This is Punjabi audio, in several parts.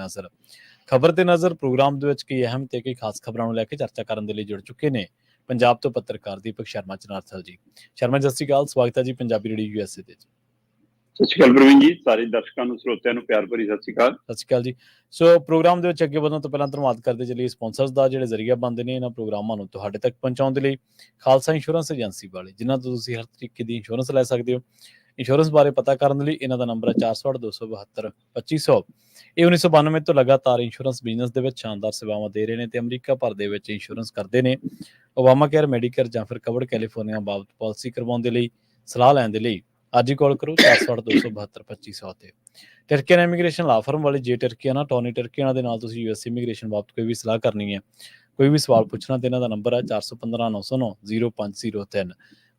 ਨਜ਼ਰ। ਖਬਰ ਤੇ ਨਜ਼ਰ ਪ੍ਰੋਗਰਾਮ ਦੇ ਵਿੱਚ ਕਈ ਅਹਿਮ ਤੇ ਕਈ ਖਾਸ ਖਬਰਾਂ ਨੂੰ ਲੈ ਕੇ ਚਰਚਾ ਕਰਨ ਦੇ ਲਈ ਜੁੜ ਚੁੱਕੇ ਨੇ ਪੰਜਾਬ ਤੋਂ ਪੱਤਰਕਾਰ ਦੀਪਕ ਸ਼ਰਮਾ ਚਨਾਰਥਲ ਜੀ। ਸ਼ਰਮਾ ਜੀ, ਸਤਿ ਸ਼੍ਰੀ ਅਕਾਲ ਸਵਾਗਤ ਹੈ ਜੀ ਪੰਜਾਬੀ ਰੇਡੀਓ ਯੂਐਸਏ ਤੇ ਜੀ। ਸਤਿ ਸ਼੍ਰੀ ਅਕਾਲ ਪ੍ਰਵੀਨ ਜੀ ਸਾਰੇ ਦਰਸ਼ਕਾਂ ਨੂੰ ਸਰੋਤਿਆਂ ਨੂੰ ਪਿਆਰ ਭਰੀ ਸਤਿ ਸ਼੍ਰੀ ਅਕਾਲ। ਸਤਿ ਸ਼੍ਰੀ ਅਕਾਲ ਜੀ। ਸੋ ਪ੍ਰੋਗਰਾਮ ਦੇ ਵਿੱਚ ਅੱਗੇ ਵਧਣ ਤੋਂ ਪਹਿਲਾਂ ਧੰਨਵਾਦ ਕਰਦੇ ਚਲੀਏ ਸਪਾਂਸਰਸ ਦਾ ਜਿਹੜੇ ਜ਼ਰੀਆ ਬੰਦੇ ਨੇ ਇਹਨਾਂ ਪ੍ਰੋਗਰਾਮਾਂ ਨੂੰ ਤੁਹਾਡੇ ਤੱਕ ਪਹੁੰਚਾਉਣ ਦੇ ਲਈ ਖਾਲਸਾ ਇੰਸ਼ੋਰੈਂਸ ਏਜੰਸੀ ਵਾਲੇ ਜਿਨ੍ਹਾਂ ਤੋਂ ਤੁਸੀਂ ਹਰ ਤਰੀਕੇ ਦੀ ਇੰਸ਼ੋਰੈਂਸ ਲੈ ਸਕਦੇ ਹੋ। ਇੰਸ਼ੋਰੈਂਸ ਬਾਰੇ ਪਤਾ ਕਰਨ ਲਈ ਇਹਨਾਂ ਦਾ ਨੰਬਰ ਹੈ 4827272500 ਇਹ 1992 ਤੋਂ ਲਗਾਤਾਰ ਇੰਸ਼ੋਰੈਂਸ ਬਿਜ਼ਨਸ ਦੇ ਵਿੱਚ ਸ਼ਾਨਦਾਰ ਸੇਵਾਵਾਂ ਦੇ ਰਹੇ ਨੇ ਤੇ ਅਮਰੀਕਾ ਭਰ ਦੇ ਵਿੱਚ ਇੰਸ਼ੋਰੈਂਸ ਕਰਦੇ ਨੇ। ਓਬਾਮਾ ਕੇਅਰ ਮੈਡੀਕੇਅਰ ਜਾਂ ਫਿਰ ਕਵਰਡ ਕੈਲੀਫੋਰਨੀਆ ਬਾਬਤ ਪਾਲਿਸੀ ਕਰਵਾਉਣ ਦੇ ਲਈ, ਸਲਾਹ ਲੈਣ ਦੇ ਲਈ ਅੱਜ ਹੀ ਕਾਲ ਕਰੋ 4827272500 ਤੇ। ਟਰਕੀਅਨ ਇਮੀਗ੍ਰੇਸ਼ਨ ਲਾ ਫਰਮ ਵਾਲੇ ਜੇ ਟਰਕੀਆਨਾ ਟੋਨੀ ਟਰਕੀਆਨਾ ਦੇ ਨਾਲ ਤੁਸੀਂ ਯੂਐਸ ਇਮੀਗ੍ਰੇਸ਼ਨ ਬਾਬਤ ਕੋਈ ਵੀ ਸਲਾਹ ਕਰਨੀ ਹੈ, ਕੋਈ ਵੀ ਸਵਾਲ ਪੁੱਛਣਾ ਤੇ ਇਹਨਾਂ ਦਾ ਨੰਬਰ ਹੈ 415909 0503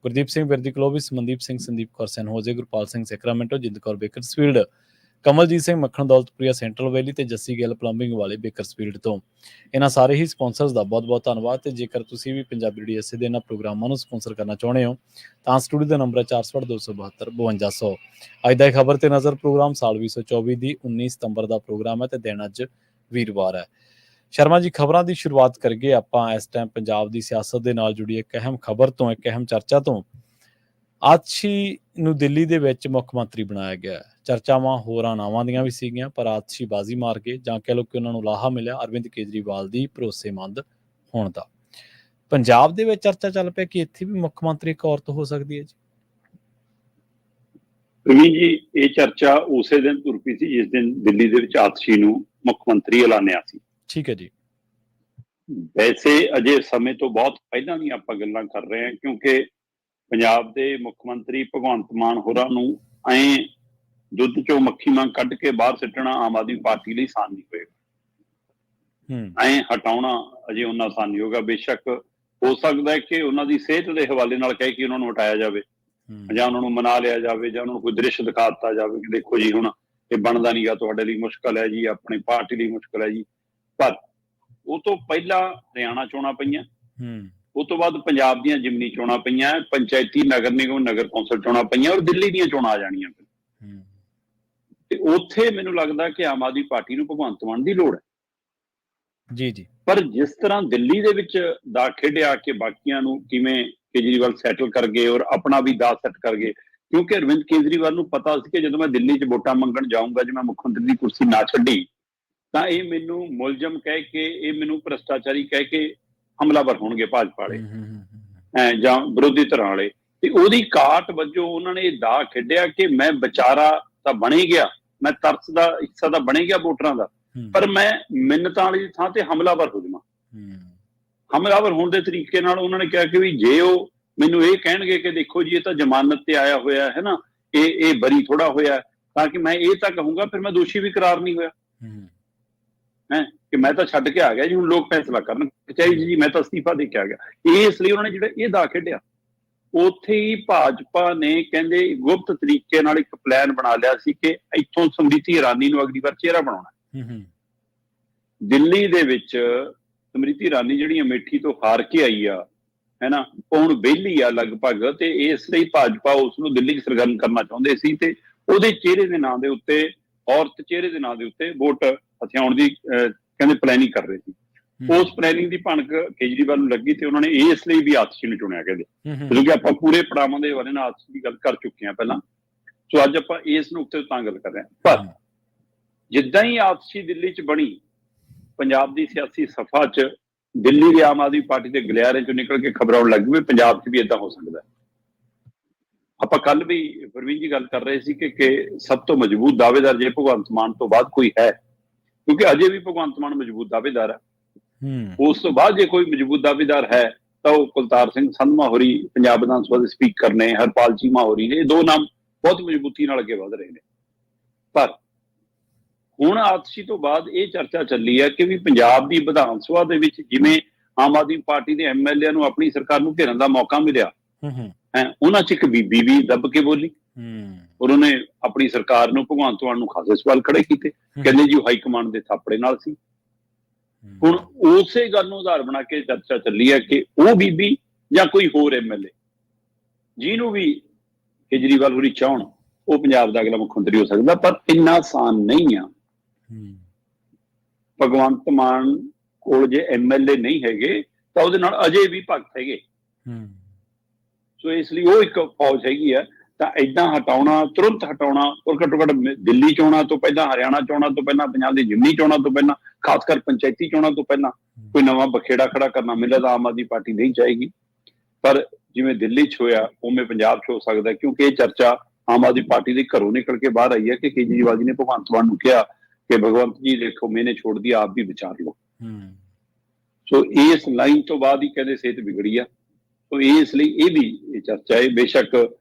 Gurdeep Singh Birdi Clovis Mandeep Singh, Sandeep Kaur San Jose Gurpal Singh Sacramento Jind Bakersfield Kamaljit Singh Makhan Daulatpuria central valley ਤੇ ਜੱਸੀ ਗਿੱਲ ਪਲੰਬਿੰਗ ਵਾਲੇ ਬੇਕਰਸਫੀਲਡ ਤੋਂ। ਇਹਨਾਂ ਸਾਰੇ ਹੀ ਸਪਾਂਸਰਸ ਦਾ ਬਹੁਤ-ਬਹੁਤ ਧੰਨਵਾਦ ਤੇ ਜੇਕਰ ਤੁਸੀਂ ਵੀ ਪੰਜਾਬੀ ਡੀਐਸਏ ਦੇ ਇਹਨਾਂ ਪ੍ਰੋਗਰਾਮਾਂ ਨੂੰ ਸਪਾਂਸਰ ਕਰਨਾ ਚਾਹੁੰਦੇ ਹੋ, ਤਾਂ ਸਟੂਡੀਓ ਦਾ ਨੰਬਰ ਹੈ 4627 5200 ਅੱਜ ਦਾ ਇਹ ਖਬਰ ਤੇ ਨਜ਼ਰ ਪ੍ਰੋਗਰਾਮ ਸਾਲ 2024 ਦੀ 19 ਸਤੰਬਰ ਦਾ ਪ੍ਰੋਗਰਾਮ ਹੈ ਤੇ ਦਿਨ ਅੱਜ ਵੀਰਵਾਰ ਹੈ। ਸ਼ਰਮਾ ਜੀ, ਖਬਰਾਂ ਦੀ ਸ਼ੁਰੂਆਤ ਕਰੀਏ ਆਪਾਂ ਇਸ ਟਾਈਮ ਪੰਜਾਬ ਦੀ ਸਿਆਸਤ ਦੇ ਨਾਲ ਜੁੜੀ ਇੱਕ ਅਹਿਮ ਖਬਰ ਤੋਂ, ਇੱਕ ਅਹਿਮ ਚਰਚਾ ਤੋਂ ਆਤਸ਼ੀ ਨੂੰ ਦਿੱਲੀ ਦੇ ਵਿੱਚ ਮੁੱਖ ਮੰਤਰੀ ਬਣਾਇਆ ਗਿਆ ਚਰਚਾਵਾਂ ਹੋਰਾਂ ਨਾਵਾਂ ਦੀਆਂ ਵੀ ਸੀਗੀਆਂ, ਪਰ ਆਤਸ਼ੀ ਬਾਜ਼ੀ ਮਾਰ ਕੇ ਜਾਂ ਕਹਿ ਲਓ ਕਿ ਉਹਨਾਂ ਨੂੰ ਲਾਹਾ ਮਿਲਿਆ ਅਰਵਿੰਦ ਕੇਜਰੀਵਾਲ ਦੀ ਭਰੋਸੇਮੰਦ ਹੋਣ ਦਾ। ਪੰਜਾਬ ਦੇ ਵਿੱਚ ਚਰਚਾ ਚੱਲ ਪਿਆ ਕਿ ਇੱਥੇ ਵੀ ਮੁੱਖ ਮੰਤਰੀ ਇੱਕ ਔਰਤ ਹੋ ਸਕਦੀ ਹੈ ਜੀ। ਪ੍ਰਵੀਨ ਜੀ, ਇਹ ਚਰਚਾ ਉਸੇ ਦਿਨ ਤੁਰ ਪਈ ਸੀ ਜਿਸ ਦਿਨ ਦਿੱਲੀ ਦੇ ਵਿੱਚ ਆਤਸ਼ੀ ਨੂੰ ਮੁੱਖ ਮੰਤਰੀ ਐਲਾਨਿਆ ਸੀ। ਠੀਕ ਹੈ ਜੀ। ਵੈਸੇ ਅਜੇ ਸਮੇਂ ਤੋਂ ਬਹੁਤ ਪਹਿਲਾਂ ਦੀਆਂ ਆਪਾਂ ਗੱਲਾਂ ਕਰ ਰਹੇ ਹਾਂ ਕਿਉਂਕਿ ਪੰਜਾਬ ਦੇ ਮੁੱਖ ਮੰਤਰੀ ਭਗਵੰਤ ਮਾਨ ਹੋਰਾਂ ਨੂੰ ਐਂ ਦੁੱਧ ਚੋਂ ਮੱਖੀ ਮਾਂ ਕੱਢ ਕੇ ਬਾਹਰ ਸਿੱਟਣਾ ਆਮ ਆਦਮੀ ਪਾਰਟੀ ਲਈ ਆਸਾਨ ਨਹੀਂ ਹੋਏਗਾ। ਹੂੰ। ਐਂ ਹਟਾਉਣਾ ਅਜੇ ਉਹਨਾਂ ਆਸਾਨ ਨਹੀਂ ਹੋਗਾ ਬੇਸ਼ੱਕ ਹੋ ਸਕਦਾ ਹੈ ਕਿ ਉਹਨਾਂ ਦੀ ਸਿਹਤ ਦੇ ਹਵਾਲੇ ਨਾਲ ਕਹਿ ਕੇ ਉਹਨਾਂ ਨੂੰ ਹਟਾਇਆ ਜਾਵੇ ਜਾਂ ਉਹਨਾਂ ਨੂੰ ਮਨਾ ਲਿਆ ਜਾਵੇ ਜਾਂ ਉਹਨਾਂ ਨੂੰ ਕੋਈ ਦ੍ਰਿਸ਼ ਦਿਖਾ ਦਿੱਤਾ ਜਾਵੇ ਕਿ ਦੇਖੋ ਜੀ ਹੁਣ ਇਹ ਬਣਦਾ ਨਹੀਂਗਾ ਤੁਹਾਡੇ ਲਈ ਮੁਸ਼ਕਲ ਹੈ ਜੀ ਆਪਣੀ ਪਾਰਟੀ ਲਈ ਮੁਸ਼ਕਲ ਹੈ ਜੀ। ਪਰ ਉਹ ਤੋਂ ਪਹਿਲਾਂ ਹਰਿਆਣਾ ਚੋਣਾਂ ਪਈਆਂ। ਹੂੰ। ਉਹ ਤੋਂ ਬਾਅਦ ਪੰਜਾਬ ਦੀਆਂ ਜਿਮਨੀ ਚੋਣਾਂ ਪਈਆਂ ਪੰਚਾਇਤੀ ਨਗਰ ਨਿਗਮ ਨਗਰ ਕੌਂਸਲ ਚੋਣਾਂ ਪਈਆਂ ਔਰ ਦਿੱਲੀ ਦੀਆਂ ਚੋਣਾਂ ਆ ਜਾਣੀਆਂ। ਹੂੰ। ਤੇ ਉੱਥੇ ਮੈਨੂੰ ਲੱਗਦਾ ਕਿ ਆਮ ਆਦਮੀ ਪਾਰਟੀ ਨੂੰ ਭਗਵੰਤ ਮਾਨ ਦੀ ਲੋੜ ਹੈ। ਜੀ ਜੀ। ਪਰ ਜਿਸ ਤਰ੍ਹਾਂ ਦਿੱਲੀ ਦੇ ਵਿੱਚ ਦਾ ਖੇਡਿਆ ਕਿ ਬਾਕੀਆਂ ਨੂੰ ਕਿਵੇਂ ਕੇਜਰੀਵਾਲ ਸੈਟਲ ਕਰ ਗਏ ਔਰ ਆਪਣਾ ਵੀ ਦਾ ਸੈੱਟ ਕਰ ਗਏ ਕਿਉਂਕਿ ਅਰਵਿੰਦ ਕੇਜਰੀਵਾਲ ਨੂੰ ਪਤਾ ਸੀ ਕਿ ਜਦੋਂ ਮੈਂ ਦਿੱਲੀ 'ਚ ਵੋਟਾਂ ਮੰਗਣ ਜਾਊਂਗਾ ਜੇ ਮੈਂ ਮੁੱਖ ਮੰਤਰੀ ਦੀ ਕੁਰਸੀ ਨਾ ਛੱਡੀ ਤਾਂ ਇਹ ਮੈਨੂੰ ਮੁਲਜ਼ਮ ਕਹਿ ਕੇ ਇਹ ਮੈਨੂੰ ਭ੍ਰਸ਼ਟਾਚਾਰੀ ਕਹਿ ਕੇ ਹਮਲਾਵਰ ਹੋਣਗੇ ਭਾਜਪਾ ਵਾਲੇ। ਜਾਂ ਵਿਰੋਧੀ ਧਿਰਾਂ ਵਾਲੇ। ਤੇ ਉਹਦੀ ਕਾਟ ਵਜੋਂ ਉਹਨਾਂ ਨੇ ਇਹ ਦਾ ਖੇਡਿਆ ਕਿ ਮੈਂ ਵਿਚਾਰਾ ਤਾਂ ਬਣ ਹੀ ਗਿਆ। ਮੈਂ ਤਰਸ ਦਾ ਹਿੱਸਾ ਤਾਂ ਬਣ ਹੀ ਗਿਆ ਵੋਟਰਾਂ ਦਾ। ਪਰ ਮੈਂ ਮਿੰਨਤਾਂ ਵਾਲੀ ਥਾਂ ਤੇ ਹਮਲਾਵਰ ਹੋ ਜਾਵਾਂ। ਹਮਲਾਵਰ ਹੋਣ ਦੇ ਤਰੀਕੇ ਨਾਲ ਉਹਨਾਂ ਨੇ ਕਿਹਾ ਕਿ ਵੀ ਜੇ ਉਹ ਮੈਨੂੰ ਇਹ ਕਹਿਣਗੇ ਕਿ ਦੇਖੋ ਜੀ ਇਹ ਤਾਂ ਜ਼ਮਾਨਤ ਤੇ ਆਇਆ ਹੋਇਆ ਹੈ ਨਾ ਇਹ ਇਹ ਬਰੀ ਥੋੜਾ ਹੋਇਆ ਤਾਂ ਕਿ ਮੈਂ ਇਹ ਤਾਂ ਕਹੂੰਗਾ ਫਿਰ ਮੈਂ ਦੋਸ਼ੀ ਵੀ ਕਰਾਰ ਨਹੀਂ ਹੋਇਆ। ਹੂੰ, ਕਿ ਮੈਂ ਤਾਂ ਛੱਡ ਕੇ ਆ ਗਿਆ ਜੀ ਹੁਣ ਲੋਕ ਫੈਸਲਾ ਕਰਨ। ਚਾਹੀ ਜੀ ਮੈਂ ਤਾਂ ਅਸਤੀਫਾ ਦੇ ਕੇ ਆ ਗਿਆ। ਇਸ ਲਈ ਉਹਨਾਂ ਨੇ ਜਿਹੜਾ ਇਹ ਦਾ ਖੇਡਿਆ ਉੱਥੇ ਹੀ ਭਾਜਪਾ ਨੇ ਕਹਿੰਦੇ ਗੁਪਤ ਤਰੀਕੇ ਨਾਲ ਇੱਕ ਪਲਾਨ ਬਣਾ ਲਿਆ ਸੀ ਕਿ ਇੱਥੋਂ ਸਮ੍ਰਿਤੀ ਇਰਾਨੀ ਨੂੰ ਅਗਲੀ ਵਾਰ ਚਿਹਰਾ ਬਣਾਉਣਾ। ਹੂੰ, ਹੂੰ, ਦਿੱਲੀ ਦੇ ਵਿੱਚ ਸਮ੍ਰਿਤੀ ਇਰਾਨੀ ਜਿਹੜੀ ਅਮੇਠੀ ਤੋਂ ਹਾਰ ਕੇ ਆਈ ਆ ਹੈਨਾ ਹੁਣ ਵਿਹਲੀ ਆ ਲਗਭਗ ਤੇ ਇਸ ਲਈ ਭਾਜਪਾ ਉਸ ਨੂੰ ਦਿੱਲੀ 'ਚ ਸਰਗਰਮ ਕਰਨਾ ਚਾਹੁੰਦੇ ਸੀ ਤੇ ਉਹਦੇ ਚਿਹਰੇ ਦੇ ਨਾਂ ਦੇ ਉੱਤੇ ਔਰਤ ਚਿਹਰੇ ਦੇ ਨਾਂ ਦੇ ਉੱਤੇ ਵੋਟ ਹਥਿਆਉਣ ਦੀ ਅਹ, ਕਹਿੰਦੇ ਪਲੈਨਿੰਗ ਕਰ ਰਹੇ ਸੀ। ਉਸ ਪਲੈਨਿੰਗ ਦੀ ਭਣਕ ਕੇਜਰੀਵਾਲ ਨੂੰ ਲੱਗੀ ਤੇ ਉਹਨਾਂ ਨੇ ਇਸ ਲਈ ਵੀ ਆਤਸ਼ੀ ਨੂੰ ਚੁਣਿਆ ਕਹਿੰਦੇ। ਕਿਉਂਕਿ ਆਪਾਂ ਪੂਰੇ ਪੜਾਵਾਂ ਦੇ ਬਾਰੇ ਨਾਲ ਆਤਸ਼ੀ ਦੀ ਗੱਲ ਕਰ ਚੁੱਕੇ ਹਾਂ ਪਹਿਲਾਂ। ਸੋ ਅੱਜ ਆਪਾਂ ਇਸ ਨੂੰ ਉੱਤੇ ਤਾਂ ਗੱਲ ਕਰ ਰਹੇ ਹਾਂ। ਪਰ ਜਿੱਦਾਂ ਹੀ ਆਤਸ਼ੀ ਦਿੱਲੀ 'ਚ ਬਣੀ ਪੰਜਾਬ ਦੀ ਸਿਆਸੀ ਸਫਾ 'ਚ ਦਿੱਲੀ ਦੇ ਆਮ ਆਦਮੀ ਪਾਰਟੀ ਦੇ ਗਲਿਆਰੇ 'ਚੋਂ ਨਿਕਲ ਕੇ ਖਬਰ ਆਉਣ ਲੱਗ ਪਈ ਵੀ ਪੰਜਾਬ 'ਚ ਵੀ ਇਦਾਂ ਹੋ ਸਕਦਾ ਆਪਾਂ ਕੱਲ ਵੀ ਪ੍ਰਵੀਨ ਜੀ ਗੱਲ ਕਰ ਰਹੇ ਸੀ ਕਿ ਕਿ ਸਭ ਤੋਂ ਮਜ਼ਬੂਤ ਦਾਅਵੇਦਾਰ ਜੇ ਭਗਵੰਤ ਮਾਨ ਤੋਂ ਬਾਅਦ ਕੋਈ ਹੈ। ਕਿਉਂਕਿ ਅਜੇ ਵੀ ਭਗਵੰਤ ਮਾਨ ਮਜ਼ਬੂਤ ਦਾਅਵੇਦਾਰ ਹੈ। ਉਸ ਤੋਂ ਬਾਅਦ ਜੇ ਕੋਈ ਮਜ਼ਬੂਤ ਦਾਅਵੇਦਾਰ ਹੈ ਤਾਂ ਉਹ ਕੁਲਤਾਰ ਸਿੰਘ ਸੰਧਮਾ ਹੋਰੀ ਪੰਜਾਬ ਵਿਧਾਨ ਸਭਾ ਦੇ ਸਪੀਕਰ ਨੇ ਹਰਪਾਲ ਚੀਮਾ ਹੋਰੀ ਨੇ ਇਹ ਦੋ ਨਾਮ ਬਹੁਤ ਮਜ਼ਬੂਤੀ ਨਾਲ ਅੱਗੇ ਵਧ ਰਹੇ ਨੇ। ਪਰ ਹੁਣ ਆਤਸ਼ੀ ਤੋਂ ਬਾਅਦ ਇਹ ਚਰਚਾ ਚੱਲੀ ਹੈ ਕਿ ਵੀ ਪੰਜਾਬ ਦੀ ਵਿਧਾਨ ਸਭਾ ਦੇ ਵਿੱਚ ਜਿਵੇਂ ਆਮ ਆਦਮੀ ਪਾਰਟੀ ਦੇ ਐਮਐਲਏ ਨੂੰ ਆਪਣੀ ਸਰਕਾਰ ਨੂੰ ਘੇਰਨ ਦਾ ਮੌਕਾ ਮਿਲਿਆ ਹੂੰ, ਹੈ ਉਹਨਾਂ 'ਚ ਇੱਕ ਬੀਬੀ ਵੀ ਦੱਬ ਕੇ ਬੋਲੀ ਹੂੰ, ਔਰ ਉਹਨੇ ਆਪਣੀ ਸਰਕਾਰ ਨੂੰ ਭਗਵੰਤ ਮਾਨ ਨੂੰ ਖਾਸੇ ਸਵਾਲ ਖੜੇ ਕੀਤੇ। ਕਹਿੰਦੇ ਜੀ ਹਾਈ ਕਮਾਂਡ ਦੇ ਥਾਪੜੇ ਨਾਲ ਸੀ। ਹੁਣ ਉਸੇ ਗੱਲ ਨੂੰ ਆਧਾਰ ਬਣਾ ਕੇ ਚਰਚਾ ਚੱਲੀ ਹੈ ਕਿ ਉਹ ਬੀਬੀ ਜਾਂ ਕੋਈ ਹੋਰ ਐਮਐਲਏ ਜਿਹਨੂੰ ਵੀ ਕੇਜਰੀਵਾਲ ਹੋਰੀ ਚਾਹਣ ਉਹ ਪੰਜਾਬ ਦਾ ਅਗਲਾ ਮੁੱਖ ਮੰਤਰੀ ਹੋ ਸਕਦਾ ਪਰ ਇੰਨਾ ਆਸਾਨ ਨਹੀਂ ਆ। ਭਗਵੰਤ ਮਾਨ ਕੋਲ ਜੇ ਐਮਐਲਏ ਨਹੀਂ ਹੈਗੇ ਤਾਂ ਉਹਦੇ ਨਾਲ ਅਜੇ ਵੀ ਭਗਤ ਹੈਗੇ। ਹੂੰ। ਸੋ ਇਸ ਲਈ ਉਹ ਇੱਕ ਫੌਜ ਹੈਗੀ ਆ ਤਾਂ ਇਦਾਂ ਹਟਾਉਣਾ ਤੁਰੰਤ ਹਟਾਉਣਾ ਔਰ ਘੱਟੋ ਘੱਟ ਦਿੱਲੀ ਚੋਣਾਂ ਤੋਂ ਪਹਿਲਾਂ ਹਰਿਆਣਾ ਚੋਣਾਂ ਤੋਂ ਪਹਿਲਾਂ ਪੰਜਾਬ ਦੀ ਜਿਮਨੀ ਚੋਣਾਂ ਤੋਂ ਪਹਿਲਾਂ ਖਾਸ ਕਰ ਪੰਚਾਇਤੀ ਚੋਣਾਂ ਤੋਂ ਪਹਿਲਾਂ ਕੋਈ ਨਵਾਂ ਬਖੇੜਾ ਖੜਾ ਕਰਨਾ ਮਿਲੇ ਤਾਂ ਆਮ ਆਦਮੀ ਪਾਰਟੀ ਨਹੀਂ ਚਾਹੇਗੀ। ਪਰ ਜਿਵੇਂ ਦਿੱਲੀ 'ਚ ਹੋਇਆ ਉਵੇਂ ਪੰਜਾਬ 'ਚ ਹੋ ਸਕਦਾ ਕਿਉਂਕਿ ਇਹ ਚਰਚਾ ਆਮ ਆਦਮੀ ਪਾਰਟੀ ਦੇ ਘਰੋਂ ਨਿਕਲ ਕੇ ਬਾਹਰ ਆਈ ਹੈ ਕਿ ਕੇਜਰੀਵਾਲ ਜੀ ਨੇ ਭਗਵੰਤ ਮਾਨ ਨੂੰ ਕਿਹਾ ਕਿ ਭਗਵੰਤ ਜੀ ਦੇਖੋ ਮੈਨੇ ਛੋੜ ਦਿਆ ਆਪ ਵੀ ਵਿਚਾਰ ਲਓ। ਸੋ ਇਸ ਲਾਈਨ ਤੋਂ ਬਾਅਦ ਹੀ ਕਹਿੰਦੇ ਸਿਹਤ ਵਿਗੜੀ ਆ। ਸੋ ਇਸ ਲਈ ਇਹ ਵੀ ਚਰਚਾ ਹੈ ਬੇਸ਼ੱਕ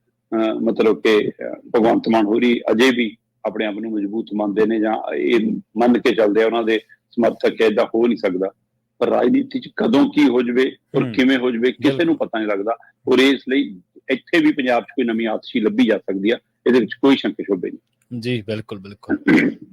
ਮਤਲਬ ਕਿ ਭਗਵੰਤ ਮਾਨ ਹੋਰੀ ਅਜੇ ਵੀ ਆਪਣੇ ਆਪ ਨੂੰ ਮਜ਼ਬੂਤ ਮੰਨਦੇ ਨੇ ਜਾਂ ਇਹ ਮੰਨ ਕੇ ਚੱਲਦੇ ਆ ਉਹਨਾਂ ਦੇ ਸਮਰਥਕ ਐਦਾਂ ਹੋ ਨਹੀਂ ਸਕਦਾ। ਪਰ ਰਾਜਨੀਤੀ ਚ ਕਦੋਂ ਕੀ ਹੋ ਜਵੇ ਔਰ ਕਿਵੇਂ ਹੋ ਜਵੇ ਕਿਸੇ ਨੂੰ ਪਤਾ ਨਹੀਂ ਲੱਗਦਾ। ਔਰ ਇਸ ਲਈ ਇੱਥੇ ਵੀ ਪੰਜਾਬ 'ਚ ਕੋਈ ਨਵੀਂ ਆਤਸ਼ੀ ਲੱਭੀ ਜਾ ਸਕਦੀ ਆ ਇਹਦੇ ਵਿੱਚ ਕੋਈ ਸ਼ੰਕ ਸ਼ੋਭੇ ਨਹੀਂ। ਜੀ ਬਿਲਕੁਲ ਬਿਲਕੁਲ।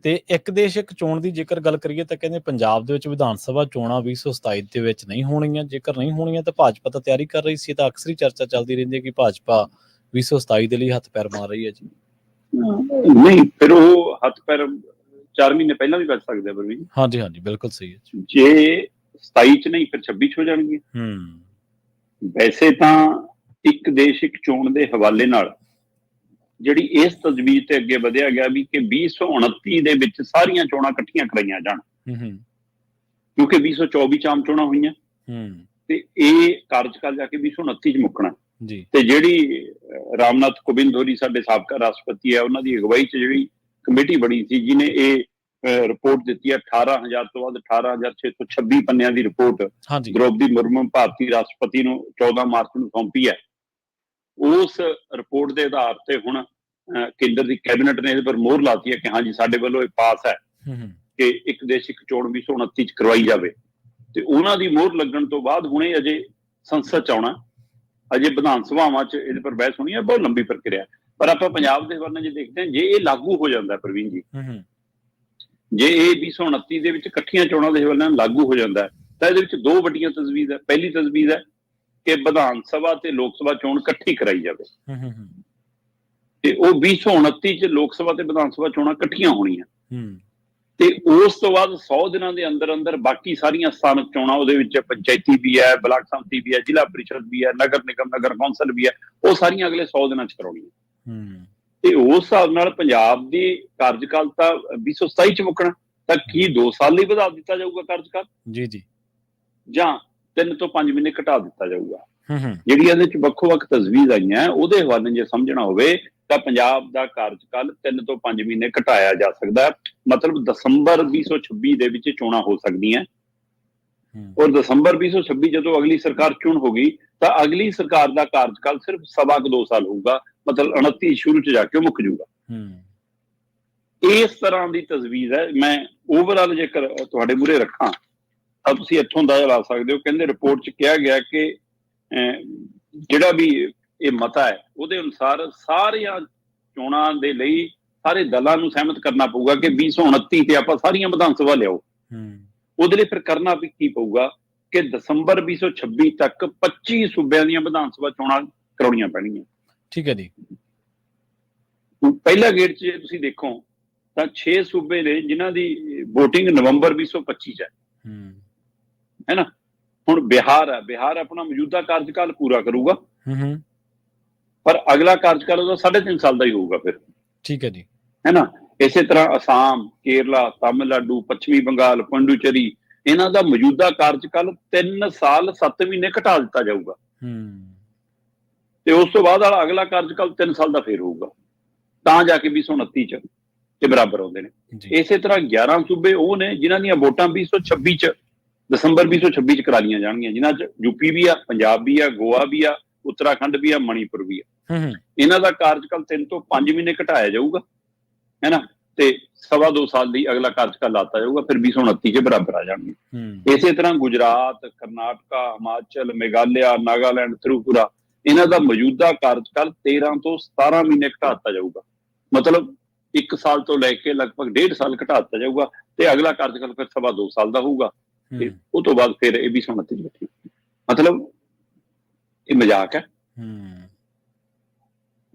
ਤੇ ਇੱਕ ਦੇਸ਼ ਇੱਕ ਚੋਣ ਦੀ ਜੇਕਰ ਗੱਲ ਕਰੀਏ ਤਾਂ ਕਹਿੰਦੇ ਪੰਜਾਬ ਦੇ ਵਿੱਚ ਵਿਧਾਨ ਸਭਾ ਚੋਣਾਂ 2027 ਦੇ ਵਿੱਚ ਨਹੀਂ ਹੋਣੀਆਂ। ਜੇਕਰ ਨਹੀਂ ਹੋਣੀਆਂ ਤਾਂ ਭਾਜਪਾ ਤਾਂ ਤਿਆਰੀ ਕਰ ਰਹੀ ਸੀ ਤਾਂ ਅਕਸਰ ਹੀ ਚਰਚਾ ਚੱਲਦੀ ਰਹਿੰਦੀ ਹੈ ਕਿ ਭਾਜਪਾ 2027 ਦੇ ਲਈ ਹੱਥ ਪੈਰ ਮਾਰ ਰਹੀ ਹੈ ਜੀ। ਨਹੀਂ ਫਿਰ ਉਹ ਹੱਥ ਪੈਰ 4 ਮਹੀਨੇ ਪਹਿਲਾਂ ਵੀ ਵੱਜ ਸਕਦੇ ਆ ਪਰਵੀਨ। ਹਾਂਜੀ ਹਾਂਜੀ ਬਿਲਕੁਲ ਸਹੀ ਹੈ ਜੀ। ਜੇ 27 ਚ ਨਹੀਂ ਫਿਰ 26 ਚ ਹੋ ਜਾਣਗੇ ਹੂੰ। ਵੈਸੇ ਤਾਂ ਇੱਕ ਦੇਸ਼ ਇੱਕ ਚੋਣ ਦੇ ਹਵਾਲੇ ਨਾਲ ਜਿਹੜੀ ਇਸ ਤਜਵੀਜ਼ ਤੇ ਅੱਗੇ ਵਧਿਆ ਗਿਆ ਵੀ ਕਿ 2029 ਦੇ ਵਿੱਚ ਸਾਰੀਆਂ ਚੋਣਾਂ ਇਕੱਠੀਆਂ ਕਰਾਈਆਂ ਜਾਣ। ਹੂੰ ਹੂੰ। ਕਿਉਂਕਿ 2024 ਚ ਆਮ ਚੋਣਾਂ ਹੋਈਆਂ। ਹੂੰ। ਤੇ ਇਹ ਕਾਰਜਕਾਲ ਜਾ ਕੇ 2029 ਚ ਮੁੱਕਣਾ। ਜੀ। ਤੇ ਜਿਹੜੀ ਰਾਮਨਾਥ ਕੋਵਿੰਦ ਹੋਰੀ ਸਾਡੇ ਸਾਬਕਾ ਰਾਸ਼ਟਰਪਤੀ ਹੈ ਉਹਨਾਂ ਦੀ ਅਗਵਾਈ ਚ ਜਿਹੜੀ ਕਮੇਟੀ ਬਣੀ ਸੀ ਜਿਹਨੇ ਇਹ ਰਿਪੋਰਟ ਦਿੱਤੀ ਹੈ 18000 ਤੋਂ ਵੱਧ 18626 ਪੰਨਿਆਂ ਦੀ ਰਿਪੋਰਟ ਦ੍ਰੋਪਦੀ ਮੁਰਮੂ ਭਾਰਤੀ ਰਾਸ਼ਟਰਪਤੀ ਨੂੰ 14 ਮਾਰਚ ਨੂੰ ਸੌਂਪੀ ਹੈ। ਉਸ ਰਿਪੋਰਟ ਦੇ ਆਧਾਰ ਤੇ ਹੁਣ ਕੇਂਦਰ ਦੀ ਕੈਬਨਿਟ ਨੇ ਇਹਦੇ ਪਰ ਮੋਹਰ ਲਾਤੀ ਹੈ ਕਿ ਹਾਂਜੀ ਸਾਡੇ ਵੱਲੋਂ ਇਹ ਪਾਸ ਹੈ ਕਿ ਇੱਕ ਦੇਸ਼ ਇੱਕ ਚੋਣ 2029 ਚ ਕਰਵਾਈ ਜਾਵੇ। ਤੇ ਉਹਨਾਂ ਦੀ ਮੋਹਰ ਲੱਗਣ ਤੋਂ ਬਾਅਦ ਹੁਣੇ ਅਜੇ ਸੰਸਦ ਚ ਆਉਣਾ। ਅਜੇ ਵਿਧਾਨ ਸਭਾਵਾਂ ਚ ਇਹਦੇ ਪਰ ਬਹਿਸ ਹੋਣੀ ਹੈ ਬਹੁਤ ਲੰਬੀ ਪ੍ਰਕਿਰਿਆ। ਪਰ ਆਪਾਂ ਪੰਜਾਬ ਦੇ ਵਰਨੇ ਜੇ ਦੇਖਦੇ ਹਾਂ ਜੇ ਇਹ ਲਾਗੂ ਹੋ ਜਾਂਦਾ ਪ੍ਰਵੀਨ ਜੀ ਜੇ ਇਹ 2029 ਦੇ ਵਿੱਚ ਇਕੱਠੀਆਂ ਚੋਣਾਂ ਦੇ ਹਵਾਲੇ ਨਾਲ ਲਾਗੂ ਹੋ ਜਾਂਦਾ ਤਾਂ ਇਹਦੇ ਵਿੱਚ ਦੋ ਵੱਡੀਆਂ ਤਜਵੀਜ਼ ਹੈ। ਪਹਿਲੀ ਤਜਵੀਜ਼ ਹੈ ਕਿ ਵਿਧਾਨ ਸਭਾ ਤੇ ਲੋਕ ਸਭਾ ਚੋਣ ਇਕੱਠੀ ਕਰਾਈ ਜਾਵੇ। ਹੂੰ ਹੂੰ ਹੂੰ। ਤੇ ਉਹ 2029 ਚ ਲੋਕ ਸਭਾ ਤੇ ਵਿਧਾਨ ਸਭਾ ਚੋਣਾਂ ਇਕੱਠੀਆਂ ਹੋਣੀਆਂ। ਹੂੰ। ਤੇ ਉਸ ਤੋਂ ਬਾਅਦ 100 ਦਿਨਾਂ ਦੇ ਅੰਦਰ ਅੰਦਰ ਬਾਕੀ ਸਾਰੀਆਂ ਸਥਾਨਕ ਚੋਣਾਂ ਉਹਦੇ ਵਿੱਚ ਪੰਚਾਇਤੀ ਵੀ ਹੈ ਬਲਾਕ ਸੰਮਤੀ ਵੀ ਹੈ ਜ਼ਿਲ੍ਹਾ ਪ੍ਰੀਸ਼ਦ ਵੀ ਹੈ ਨਗਰ ਨਿਗਮ ਨਗਰ ਕੌਂਸਲ ਵੀ ਹੈ ਉਹ ਸਾਰੀਆਂ ਅਗਲੇ 100 ਦਿਨਾਂ ਚ ਕਰਾਉਣੀਆਂ। ਹੂੰ। ਤੇ ਉਸ ਹਿਸਾਬ ਨਾਲ ਪੰਜਾਬ ਦੀ ਕਾਰਜਕਾਲ ਤਾਂ 2027 ਚ ਮੁੱਕਣਾ ਤਾਂ ਕੀ 2 ਸਾਲ ਲਈ ਵਧਾ ਦਿੱਤਾ ਜਾਊਗਾ ਕਾਰਜਕਾਲ? ਜੀ ਜੀ। ਜਾਂ 3 ਤੋਂ 5 ਮਹੀਨੇ ਘਟਾ ਦਿੱਤਾ ਜਾਊਗਾ। ਹੂੰ ਹੂੰ। ਜਿਹੜੀਆਂ ਇਹਦੇ ਚ ਵੱਖੋ-ਵੱਖ ਤਜਵੀਜ਼ ਆਈਆਂ ਉਹਦੇ ਹਵਾਲੇ ਜੇ ਸਮਝਣਾ ਹੋਵੇ ਤਾਂ ਪੰਜਾਬ ਦਾ ਕਾਰਜਕਾਲ 3 ਤੋਂ 5 ਮਹੀਨੇ ਘਟਾਇਆ ਜਾ ਸਕਦਾ ਹੈ। ਮਤਲਬ ਦਸੰਬਰ 2026 ਦੇ ਵਿੱਚ ਚੋਣਾਂ ਹੋ ਸਕਦੀਆਂ। ਹੂੰ। ਔਰ ਦਸੰਬਰ 2026 ਜਦੋਂ ਅਗਲੀ ਸਰਕਾਰ ਚੁਣ ਹੋਗੀ ਤਾਂ ਅਗਲੀ ਸਰਕਾਰ ਦਾ ਕਾਰਜਕਾਲ ਸਿਰਫ ਸਵਾ ਕੁ 2 ਸਾਲ ਹੋਊਗਾ। ਮਤਲਬ 29 ਸ਼ੁਰੂ ਚ ਜਾ ਕੇ ਮੁੱਕ ਜਾਊਗਾ। ਹੂੰ। ਇਸ ਤਰ੍ਹਾਂ ਦੀ ਤਜਵੀਜ਼ ਹੈ। ਮੈਂ ਓਵਰਆਲ ਜੇਕਰ ਤੁਹਾਡੇ ਮੂਹਰੇ ਰੱਖਾਂ ਤਾਂ ਤੁਸੀਂ ਇੱਥੋਂ ਦਾ ਲਾ ਸਕਦੇ ਹੋ। ਕਹਿੰਦੇ ਰਿਪੋਰਟ 'ਚ ਕਿਹਾ ਗਿਆ ਕਿ ਜਿਹੜਾ ਵੀ ਇਹ ਮਤਾ ਹੈ। ਉਹਦੇ ਅਨੁਸਾਰ ਸਾਰੀਆਂ ਚੋਣਾਂ ਦੇ ਲਈ ਸਾਰੇ ਦਲਾਂ ਨੂੰ ਸਹਿਮਤ ਕਰਨਾ ਪਊਗਾ ਕਿ 2029 ਤੇ ਆਪਾਂ ਸਾਰੀਆਂ ਵਿਧਾਨ ਸਭਾ ਲਿਆਓ। ਹੂੰ। ਉਹਦੇ ਲਈ ਫਿਰ ਕਰਨਾ ਵੀ ਕੀ ਪਊਗਾ ਕਿ ਦਸੰਬਰ 2026 ਤੱਕ 25 ਸੂਬਿਆਂ ਦੀਆਂ ਵਿਧਾਨ ਸਭਾ ਚੋਣਾਂ ਕਰਾਉਣੀਆਂ ਪੈਣਗੀਆਂ। ਠੀਕ ਹੈ ਜੀ। ਪਹਿਲਾ ਗੇੜ 'ਚ ਜੇ ਤੁਸੀਂ ਦੇਖੋ ਤਾਂ 6 ਸੂਬੇ ਨੇ ਜਿਨ੍ਹਾਂ ਦੀ VOTING ਨਵੰਬਰ 2025 'ਚ ਹੈ। ਹੂੰ। ਹੈ ਨਾ? ਹੁਣ ਬਿਹਾਰ ਹੈ। ਬਿਹਾਰ ਆਪਣਾ ਮੌਜੂਦਾ ਕਾਰਜਕਾਲ ਪੂਰਾ ਕਰੂਗਾ। ਹੂੰ ਹੂੰ। ਪਰ ਅਗਲਾ ਕਾਰਜਕਾਲ ਉਹਦਾ 3.5 ਸਾਲ ਦਾ ਹੀ ਹੋਊਗਾ ਫਿਰ। ਠੀਕ ਹੈ ਜੀ। ਹੈ ਨਾ? ਇਸੇ ਤਰ੍ਹਾਂ ਅਸਾਮ ਕੇਰਲਾ ਤਾਮਿਲਨਾਡੂ ਪੱਛਮੀ ਬੰਗਾਲ ਪੰਡੂਚੇਰੀ ਇਹਨਾਂ ਦਾ ਮੌਜੂਦਾ ਕਾਰਜਕਾਲ 3 ਸਾਲ 7 ਮਹੀਨੇ ਘਟਾ ਦਿੱਤਾ ਜਾਊਗਾ। ਹੂੰ। ਤੇ ਉਸ ਤੋਂ ਬਾਅਦ ਵਾਲਾ ਅਗਲਾ ਕਾਰਜਕਾਲ 3 ਸਾਲ ਦਾ ਫੇਰ ਹੋਊਗਾ। ਤਾਂ ਜਾ ਕੇ 2029 ਚ ਤੇ ਬਰਾਬਰ ਆਉਂਦੇ ਨੇ। ਇਸੇ ਤਰ੍ਹਾਂ 11 ਸੂਬੇ ਉਹ ਨੇ ਜਿਨ੍ਹਾਂ ਦੀਆਂ ਵੋਟਾਂ 2026 ਚ ਦਸੰਬਰ 2026 ਚ ਕਰਾ ਲਈਆਂ ਜਾਣਗੀਆਂ। ਜਿਨ੍ਹਾਂ ਚ ਯੂਪੀ ਵੀ ਆ ਪੰਜਾਬ ਵੀ ਆ ਗੋਆ ਵੀ ਆ ਉੱਤਰਾਖੰਡ ਵੀ ਆ ਮਣੀਪੁਰ ਵੀ ਆ। ਇਹਨਾਂ ਦਾ ਕਾਰਜਕਾਲ 3 ਤੋਂ 5 ਮਹੀਨੇ ਘਟਾਇਆ ਜਾਊਗਾ ਹੈ ਨਾ ਤੇ ਸਵਾ ਦੋ ਸਾਲ ਲਈ ਅਗਲਾ ਕਾਰਜਕਾਲ ਲਾਤਾ ਜਾਊਗਾ ਫਿਰ 2029 ਚ ਬਰਾਬਰ ਆ ਜਾਣਗੇ। ਇਸੇ ਤਰ੍ਹਾਂ ਗੁਜਰਾਤ ਕਰਨਾਟਕਾ ਹਿਮਾਚਲ ਮੇਘਾਲਿਆ ਨਾਗਾਲੈਂਡ ਤ੍ਰਿਪੁਰਾ ਇਹਨਾਂ ਦਾ ਮੌਜੂਦਾ ਕਾਰਜਕਾਲ 13 ਤੋਂ 17 ਮਹੀਨੇ ਘਟਾ ਦਿੱਤਾ ਜਾਊਗਾ। ਮਤਲਬ 1 ਸਾਲ ਤੋਂ ਲੈ ਕੇ ਲਗਭਗ 1.5 ਸਾਲ ਘਟਾ ਦਿੱਤਾ ਜਾਊਗਾ ਤੇ ਅਗਲਾ ਕਾਰਜਕਾਲ ਫਿਰ ਸਵਾ 2 ਸਾਲ ਦਾ ਹੋਊਗਾ। ਤੇ ਉਹ ਤੋਂ ਬਾਅਦ ਫਿਰ ਇਹ ਵੀ ਸੁਣਤੀ ਬੈਠੀ। ਮਤਲਬ ਇਹ ਮਜ਼ਾਕ ਹੈ। ਹੂੰ।